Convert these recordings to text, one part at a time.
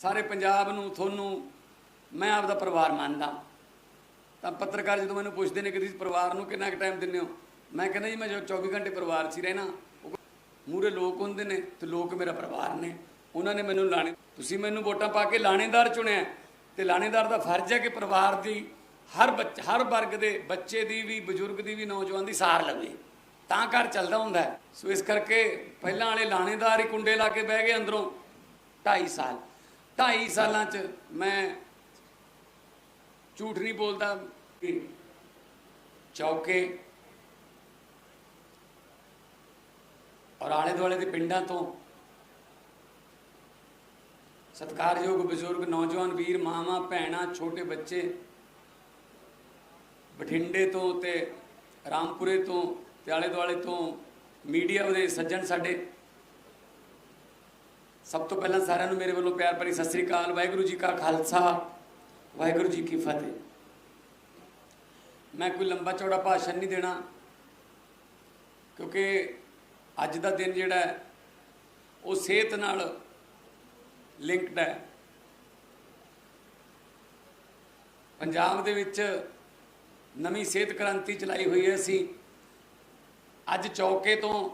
ਸਾਰੇ ਪੰਜਾਬ ਨੂੰ, ਤੁਹਾਨੂੰ ਮੈਂ ਆਪਦਾ ਪਰਿਵਾਰ ਮੰਨਦਾ। ਤਾਂ ਪੱਤਰਕਾਰ ਜਦੋਂ ਮੈਨੂੰ ਪੁੱਛਦੇ ਨੇ ਕਿ ਤੁਸੀਂ ਪਰਿਵਾਰ ਨੂੰ ਕਿੰਨਾ ਕੁ ਟਾਈਮ ਦਿੰਦੇ ਹੋ, ਮੈਂ ਕਹਿੰਦਾ ਜੀ, ਮੈਂ ਜੋ 24 ਘੰਟੇ ਪਰਿਵਾਰ 'ਚ ਹੀ ਰਹਿਣਾ। ਮੂਰੇ ਲੋਕ ਹੁੰਦੇ ਨੇ ਤੇ ਲੋਕ ਮੇਰਾ ਪਰਿਵਾਰ ਨੇ। ਉਹਨਾਂ ਨੇ ਮੈਨੂੰ ਲਾਣੇ, ਤੁਸੀਂ ਮੈਨੂੰ ਵੋਟਾਂ ਪਾ ਕੇ ਲਾਣੇਦਾਰ ਚੁਣਿਆ। ਤੇ ਲਾਣੇਦਾਰ ਦਾ ਫਰਜ਼ ਹੈ ਕਿ ਪਰਿਵਾਰ ਦੀ ਹਰ ਬੱਚ, ਹਰ ਵਰਗ ਦੇ ਬੱਚੇ ਦੀ ਵੀ, ਬਜ਼ੁਰਗ ਦੀ ਵੀ, ਨੌਜਵਾਨ ਦੀ ਸਾਰ ਲਵੇ। ਤਾਂ ਘਰ ਚੱਲਦਾ ਹੁੰਦਾ ਸੋ ਇਸ ਕਰਕੇ ਪਹਿਲਾਂ ਵਾਲੇ ਲਾਣੇਦਾਰ ਹੀ ਕੁੰਡੇ ਲਾ ਕੇ ਬਹਿ ਗਏ ਅੰਦਰੋਂ 2.5 ਸਾਲ। 2.5 ਸਾਲਾਂ 'ਚ ਮੈਂ ਝੂਠ ਨਹੀਂ ਬੋਲਦਾ ਚੌਕੇ ਔਰ ਆਲੇ ਦੁਆਲੇ ਦੇ ਪਿੰਡਾਂ ਤੋਂ ਸਤਿਕਾਰਯੋਗ ਬਜ਼ੁਰਗ, ਨੌਜਵਾਨ ਵੀਰ, ਮਾਵਾਂ, ਭੈਣਾਂ, ਛੋਟੇ ਬੱਚੇ ਬਠਿੰਡੇ ਤੋਂ ਤੇ ਰਾਮਪੁਰੇ ਤੋਂ ਤੇ ਆਲੇ ਦੁਆਲੇ ਤੋਂ ਮੀਡੀਆ ਦੇ ਸੱਜਣ ਸਾਡੇ ਸਭ ਤੋਂ ਪਹਿਲਾਂ ਸਾਰਿਆਂ ਨੂੰ ਮੇਰੇ ਵੱਲੋਂ ਪਿਆਰ ਭਰੀ ਸਤਿ ਸ੍ਰੀ ਅਕਾਲ, ਵਾਹਿਗੁਰੂ ਜੀ ਕਾ ਖਾਲਸਾ, ਵਾਹਿਗੁਰੂ ਜੀ ਕੀ ਫਤਿਹ। ਮੈਂ ਕੋਈ ਲੰਬਾ ਚੌੜਾ ਭਾਸ਼ਣ ਨਹੀਂ ਦੇਣਾ, ਕਿਉਂਕਿ ਅੱਜ ਦਾ ਦਿਨ ਜਿਹੜਾ ਹੈ, ਉਹ ਸਿਹਤ ਨਾਲ ਲਿੰਕਡ ਹੈ। ਪੰਜਾਬ ਦੇ ਵਿੱਚ ਨਵੀਂ ਸਿਹਤ ਕ੍ਰਾਂਤੀ ਚਲਾਈ ਹੋਈ ਹੈ। ਅਸੀਂ ਅੱਜ ਚੌਕੇ ਤੋਂ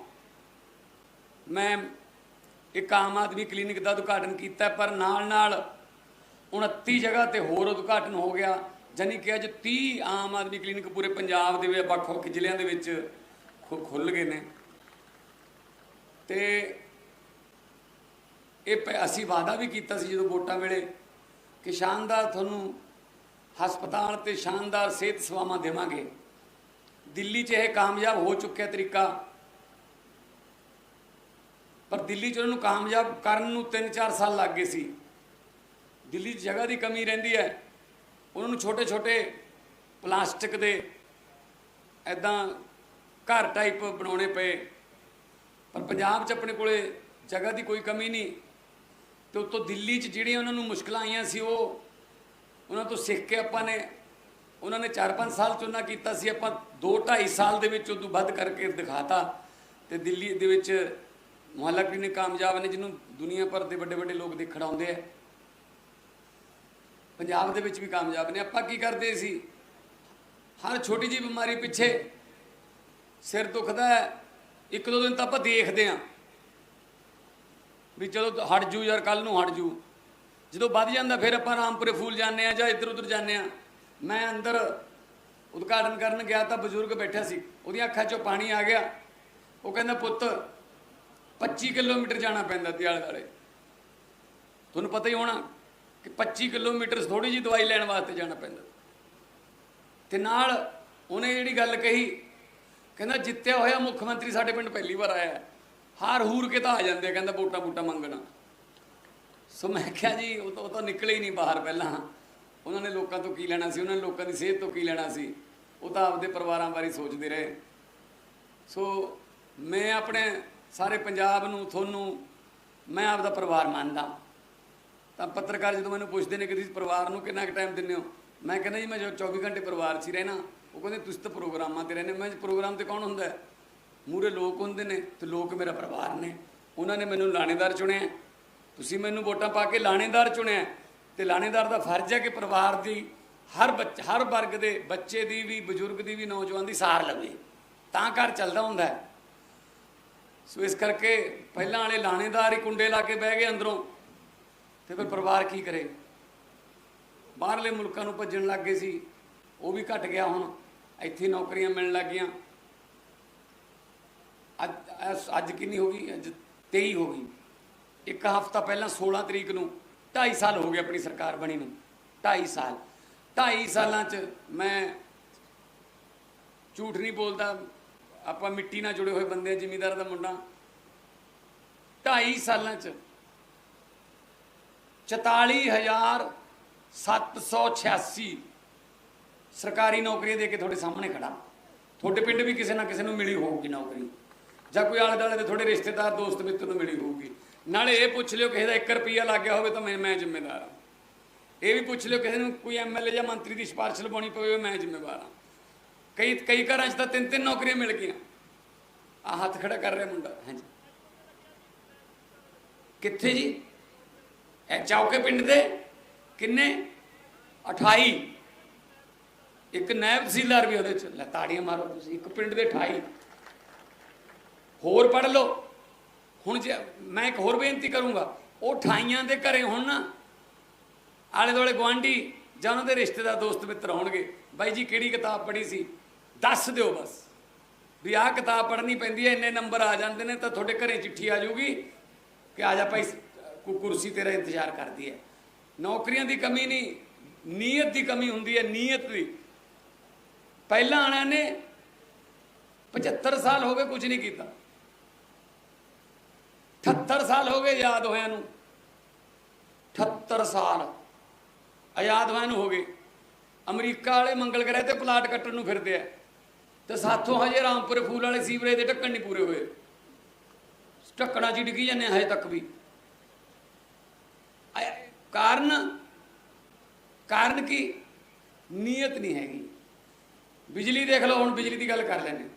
ਮੈਂ ਇੱਕ ਆਮ ਆਦਮੀ ਕਲੀਨਿਕ ਦਾ ਉਦਘਾਟਨ ਕੀਤਾ, ਪਰ ਨਾਲ ਨਾਲ 29 ਜਗ੍ਹਾ ਤੇ ਹੋਰ ਉਦਘਾਟਨ ਹੋ ਗਿਆ ਜਾਨੀ ਕਿ ਅੱਜ 30 ਆਮ ਆਦਮੀ ਕਲੀਨਿਕ ਪੂਰੇ ਪੰਜਾਬ ਦੇ ਵਿੱਚ ਵੱਖ-ਵੱਖ ਜ਼ਿਲ੍ਹਿਆਂ ਦੇ ਵਿੱਚ ਖੁ- ਖੁੱਲ ਗਏ ਨੇ। ਤੇ ਇਹ ਪ- ਅਸੀਂ ਵਾਅਦਾ ਵੀ ਕੀਤਾ ਸੀ ਜਦੋਂ ਵੋਟਾਂ ਵੇਲੇ ਕਿ ਸ਼ਾਨਦਾਰ ਤੁਹਾਨੂੰ ਹਸਪਤਾਲ ਤੇ ਸ਼ਾਨਦਾਰ ਸਿਹਤ ਸੇਵਾਵਾਂ ਦੇਵਾਂਗੇ। ਦਿੱਲੀ 'ਚ ਇਹ ਕਾਮਯਾਬ ਹੋ ਚੁੱਕਿਆ ਤਰੀਕਾ। ਪਰ ਦਿੱਲੀ 'ਚ ਉਹਨਾਂ ਨੂੰ ਕਾਮਯਾਬ ਕਰਨ ਨੂੰ 3-4 ਸਾਲ ਲੱਗ ਗਏ ਸੀ। ਦਿੱਲੀ 'ਚ ਜਗ੍ਹਾ ਦੀ ਕਮੀ ਰਹਿੰਦੀ ਹੈ। ਉਹਨਾਂ ਨੂੰ ਛੋਟੇ-ਛੋਟੇ ਪਲਾਸਟਿਕ ਦੇ ਐਦਾਂ ਘਰ ਟਾਈਪ ਬਣਾਉਣੇ ਪਏ। ਪਰ ਪੰਜਾਬ 'ਚ ਆਪਣੇ ਕੋਲੇ ਜਗ੍ਹਾ ਦੀ ਕੋਈ ਕਮੀ ਨਹੀਂ। ਤੇ ਉੱਤੋਂ ਦਿੱਲੀ 'ਚ ਜਿਹੜੀਆਂ ਉਹਨਾਂ ਨੂੰ ਮੁਸ਼ਕਲਾਂ ਆਈਆਂ ਸੀ ਉਹ ਉਹਨਾਂ ਤੋਂ ਸਿੱਖ ਕੇ ਆਪਾਂ ਨੇ ਉਹਨਾਂ ਨੇ 4-5 ਸਾਲ ਚੁਣਾ ਕੀਤਾ ਸੀ। ਆਪਾਂ 2-2.5 ਸਾਲ ਦੇ ਵਿੱਚ ਉਦੋਂ ਵੱਧ ਕਰਕੇ ਦਿਖਾਤਾ। ਤੇ ਦਿੱਲੀ ਦੇ ਵਿੱਚ ਮੁਹੱਲਾ ਕਲੀਨਿਕ ਕਾਮਯਾਬ ਨੇ ਜਿਹਨੂੰ ਦੁਨੀਆ ਭਰ ਦੇ ਵੱਡੇ ਵੱਡੇ ਲੋਕ ਦੇਖਣ ਆਉਂਦੇ ਆ। ਪੰਜਾਬ ਦੇ ਵਿੱਚ ਵੀ ਕਾਮਯਾਬ ਨੇ। ਆਪਾਂ ਕੀ ਕਰਦੇ ਸੀ? ਹਰ ਛੋਟੀ ਜਿਹੀ ਬਿਮਾਰੀ ਪਿੱਛੇ ਸਿਰ ਦੁਖਦਾ ਹੈ। ਇੱਕ ਦੋ ਦਿਨ ਤਾਂ ਆਪਾਂ ਦੇਖਦੇ ਆਂ ਵੀ ਚਲੋ ਹਟ ਜੂ ਯਾਰ ਕੱਲ ਨੂੰ ਹਟ ਜੂ। ਜਦੋਂ ਵੱਧ ਜਾਂਦਾ ਫਿਰ ਆਪਾਂ ਰਾਮਪੁਰੇ ਫੂਲ ਜਾਂਦੇ ਆ ਜਾਂ ਇੱਧਰ ਉੱਧਰ ਜਾਂਦੇ ਆ ਮੈਂ ਅੰਦਰ ਉਦਘਾਟਨ ਕਰਨ ਗਿਆ ਤਾਂ ਬਜ਼ੁਰਗ ਬੈਠਾ ਸੀ। ਉਹਦੀਆਂ ਅੱਖਾਂ 'ਚੋਂ ਪਾਣੀ ਆ ਗਿਆ। ਉਹ ਕਹਿੰਦਾ, ਪੁੱਤ 25 ਕਿਲੋਮੀਟਰ ਜਾਣਾ ਪੈਂਦਾ ਤੇ ਆਲੇ ਦੁਆਲੇ ਤੁਹਾਨੂੰ ਪਤਾ ਹੀ ਹੋਣਾ ਕਿ 25 ਕਿਲੋਮੀਟਰ ਥੋੜੀ ਜੀ ਦਵਾਈ ਲੈਣ ਵਾਸਤੇ ਜਾਣਾ ਪੈਂਦਾ। ਤੇ ਨਾਲ ਉਹਨੇ ਜਿਹੜੀ ਗੱਲ ਕਹੀ, ਕਹਿੰਦਾ ਜਿੱਤਿਆ ਹੋਇਆ ਮੁੱਖ ਮੰਤਰੀ ਸਾਡੇ ਪਿੰਡ ਪਹਿਲੀ ਵਾਰ ਆਇਆ। ਹਾਰ ਹੂਰ ਕੇ ਤਾਂ ਆ ਜਾਂਦੇ ਕਹਿੰਦਾ ਵੋਟਾਂ ਵੋਟਾਂ ਮੰਗਣਾ। ਸੋ ਮੈਂ ਕਿਹਾ ਜੀ, ਉਹ ਤਾਂ ਉਹ ਤਾਂ ਨਿਕਲੇ ਹੀ ਨਹੀਂ ਬਾਹਰ ਪਹਿਲਾਂ। ਉਹਨਾਂ ਨੇ ਲੋਕਾਂ ਤੋਂ ਕੀ ਲੈਣਾ ਸੀ? ਉਹਨਾਂ ਨੇ ਲੋਕਾਂ ਦੀ ਸਿਹਤ ਤੋਂ ਕੀ ਲੈਣਾ ਸੀ? ਉਹ ਤਾਂ ਆਪਦੇ ਪਰਿਵਾਰਾਂ ਬਾਰੇ ਸੋਚਦੇ ਰਹੇ। ਸੋ ਮੈਂ ਆਪਣੇ ਸਾਰੇ ਪੰਜਾਬ ਨੂੰ, ਤੁਹਾਨੂੰ ਮੈਂ ਆਪਦਾ ਪਰਿਵਾਰ ਮੰਨਦਾ। ਤਾਂ ਪੱਤਰਕਾਰ ਜਦੋਂ ਮੈਨੂੰ ਪੁੱਛਦੇ ਨੇ ਕਿ ਤੁਸੀਂ ਪਰਿਵਾਰ ਨੂੰ ਕਿੰਨਾ ਕੁ ਟਾਈਮ ਦਿੰਦੇ ਹੋ, ਮੈਂ ਕਹਿੰਦਾ ਜੀ ਮੈਂ ਜੋ 24 ਘੰਟੇ ਪਰਿਵਾਰ 'ਚ ਹੀ ਰਹਿਣਾ, ਉਹ ਕਹਿੰਦੇ ਤੁਸੀਂ ਤਾਂ ਪ੍ਰੋਗਰਾਮਾਂ ਤੇ ਰਹਿੰਦੇ ਮੈਂ ਪ੍ਰੋਗਰਾਮ ਤੇ ਕੌਣ ਹੁੰਦਾ ਮੂਰੇ ਲੋਕ ਹੁੰਦੇ ਨੇ ਤੇ ਲੋਕ ਮੇਰਾ ਪਰਿਵਾਰ ਨੇ। ਉਹਨਾਂ ਨੇ ਮੈਨੂੰ ਲਾਣੇਦਾਰ ਚੁਣਿਆ। ਤੁਸੀਂ ਮੈਨੂੰ ਵੋਟਾਂ ਪਾ ਕੇ ਲਾਣੇਦਾਰ ਚੁਣਿਆ। ਤੇ ਲਾਣੇਦਾਰ ਦਾ ਫਰਜ਼ ਹੈ ਕਿ ਪਰਿਵਾਰ ਦੀ ਹਰ ਬੱਚ, ਹਰ ਵਰਗ ਦੇ ਬੱਚੇ ਦੀ ਵੀ, ਬਜ਼ੁਰਗ ਦੀ ਵੀ, ਨੌਜਵਾਨ ਦੀ ਸਾਰ ਲਵੇ। ਤਾਂ ਘਰ ਚੱਲਦਾ ਹੁੰਦਾ ਹੈ। ਸੋ ਇਸ ਕਰਕੇ ਪਹਿਲਾਂ ਵਾਲੇ ਲਾਣੇਦਾਰ ਹੀ ਕੁੰਡੇ ਲਾ ਕੇ ਬਹਿ ਗਏ ਅੰਦਰੋਂ। ਤੇ ਫਿਰ ਪਰਿਵਾਰ ਕੀ ਕਰੇ? ਬਾਹਰਲੇ ਮੁਲਕਾਂ ਨੂੰ ਭੱਜਣ ਲੱਗ ਗਏ ਸੀ। ਉਹ ਵੀ ਘਟ ਗਿਆ ਹੁਣ। ਇੱਥੇ ਨੌਕਰੀਆਂ ਮਿਲਣ ਲੱਗ ਗਈਆਂ। ਅੱਜ ਅੱਜ- ਕਿੰਨੀ ਹੋ ਗਈ? ਅੱਜ 23 ਹੋ ਗਈ। ਇੱਕ ਹਫ਼ਤਾ ਪਹਿਲਾਂ 16 ਤਰੀਕ ਨੂੰ 2.5 ਸਾਲ ਹੋ ਗਏ ਆਪਣੀ ਸਰਕਾਰ ਬਣੀ ਨੂੰ। 2.5 ਸਾਲ। 2.5 ਸਾਲਾਂ 'ਚ ਮੈਂ ਝੂਠ ਨਹੀਂ ਬੋਲਦਾ। ਆਪਾਂ ਮਿੱਟੀ ਨਾਲ ਜੁੜੇ ਹੋਏ ਬੰਦੇ ਆ ਜ਼ਿਮੀਦਾਰ ਦਾ ਮੁੰਡਾ। 2.5 ਸਾਲਾਂ 'ਚ 44786 ਸਰਕਾਰੀ ਨੌਕਰੀਆਂ ਦੇ ਕੇ ਤੁਹਾਡੇ ਸਾਹਮਣੇ ਖੜਾ। ਤੁਹਾਡੇ ਪਿੰਡ ਵੀ ਕਿਸੇ ਨਾ ਕਿਸੇ ਨੂੰ ਮਿਲੀ ਹੋਊਗੀ ਨੌਕਰੀ। ਜਾਂ ਕੋਈ ਆਲੇ ਦੁਆਲੇ ਦੇ ਤੁਹਾਡੇ ਰਿਸ਼ਤੇਦਾਰ, ਦੋਸਤ, ਮਿੱਤਰ ਨੂੰ ਮਿਲੀ ਹੋਊਗੀ। ਨਾਲੇ ਇਹ ਪੁੱਛ ਲਿਓ ਕਿਸੇ ਦਾ 1 ਰੁਪਿਆ ਲੱਗ ਗਿਆ ਹੋਵੇ ਤਾਂ ਮੈਂ ਮੈਂ ਜ਼ਿੰਮੇਦਾਰ ਹਾਂ। ਇਹ ਵੀ ਪੁੱਛ ਲਿਓ ਕਿਸੇ ਨੂੰ ਕੋਈ ਐਮਐਲਏ ਜਾਂ ਮੰਤਰੀ ਦੀ ਸਿਫਾਰਿਸ਼ ਲਵਾਉਣੀ ਪਵੇ, ਮੈਂ ਜ਼ਿੰਮੇਵਾਰ ਹਾਂ। ਕਈ ਕਈ ਘਰਾਂ 'ਚ ਤਾਂ ਤਿੰਨ ਤਿੰਨ ਨੌਕਰੀਆਂ ਮਿਲ ਗਈਆਂ। ਆ ਹੱਥ ਖੜਾ ਕਰ ਰਿਹਾ ਮੁੰਡਾ। ਹਾਂਜੀ। ਕਿੱਥੇ ਜੀ? ਇਹ ਚੌਕੇ ਪਿੰਡ ਦੇ ਕਿੰਨੇ? 28 ਇੱਕ ਨਾਇਬ ਤਹਿਸੀਲਦਾਰ ਵੀ ਉਹਦੇ ਚ। ਲੈ ਤਾੜੀਆਂ ਮਾਰੋ ਤੁਸੀਂ, ਇੱਕ ਪਿੰਡ ਦੇ 28 ਹੋਰ ਪੜ ਲਓ। ਹੁਣ ਜੇ ਮੈਂ ਇੱਕ ਹੋਰ ਬੇਨਤੀ ਕਰੂੰਗਾ, ਉਹ 28 ਦੇ ਘਰੇ ਹੁਣ ਨਾ ਆਲੇ ਦੁਆਲੇ ਗਵਾਂਢੀ ਜਾਂ ਉਹਨਾਂ ਦੇ ਰਿਸ਼ਤੇਦਾਰ, ਦੋਸਤ, ਮਿੱਤਰ ਹੋਣਗੇ। ਬਾਈ ਜੀ, ਕਿਹੜੀ ਕਿਤਾਬ ਪੜ੍ਹੀ ਸੀ? ਦੱਸ ਦਿਓ ਬਸ। ਵੀ ਆਹ ਕਿਤਾਬ ਪੜ੍ਹਨੀ ਪੈਂਦੀ ਹੈ, ਇੰਨੇ ਨੰਬਰ ਆ ਜਾਂਦੇ ਨੇ ਤਾਂ ਤੁਹਾਡੇ ਘਰੇ ਚਿੱਠੀ ਆ ਜਾਊਗੀ ਕਿ ਆ ਜਾ ਭਾਈ, ਕੋ, ਕੁਰਸੀ ਤੇਰਾ ਇੰਤਜ਼ਾਰ ਕਰਦੀ ਹੈ। ਨੌਕਰੀਆਂ ਦੀ ਕਮੀ ਨਹੀਂ, ਨੀਅਤ ਦੀ ਕਮੀ ਹੁੰਦੀ ਹੈ, ਨੀਅਤ ਦੀ। ਪਹਿਲਾਂ ਆਣਿਆਂ ਨੇ 75 ਸਾਲ ਹੋ ਗਏ ਕੁਝ ਨਹੀਂ ਕੀਤਾ। 78 ਸਾਲ ਹੋ ਗਏ ਯਾਦ ਹੋਇਆਂ ਨੂੰ। 78 ਸਾਲ ਆਜ਼ਾਦ ਹੋਇਆ ਨੂੰ ਹੋ ਗਏ। ਅਮਰੀਕਾ ਵਾਲੇ ਮੰਗਲ ਗ੍ਰਹਿ ਤੇ ਪਲਾਟ ਕੱਟਣ ਨੂੰ ਫਿਰਦੇ ਆ। ਤੇ ਸਾਥੋਂ ਹਜੇ ਰਾਮਪੁਰੇ ਫੂਲ ਵਾਲੇ ਸੀਵਰੇਜ ਦੇ ਢੱਕਣ ਨਹੀਂ ਪੂਰੇ ਹੋਏ। ਢੱਕਣਾ ਚ ਹੀ ਡਿੱਗੀ ਜਾਂਦੇ ਹਜੇ ਤੱਕ ਵੀ। ਕਾਰਨ ਕਾਰਨ ਕੀ? ਨੀਅਤ ਨਹੀਂ ਹੈਗੀ। ਬਿਜਲੀ ਦੇਖ ਲਓ, ਹੁਣ ਬਿਜਲੀ ਦੀ ਗੱਲ ਕਰ ਲੈਂਦੇ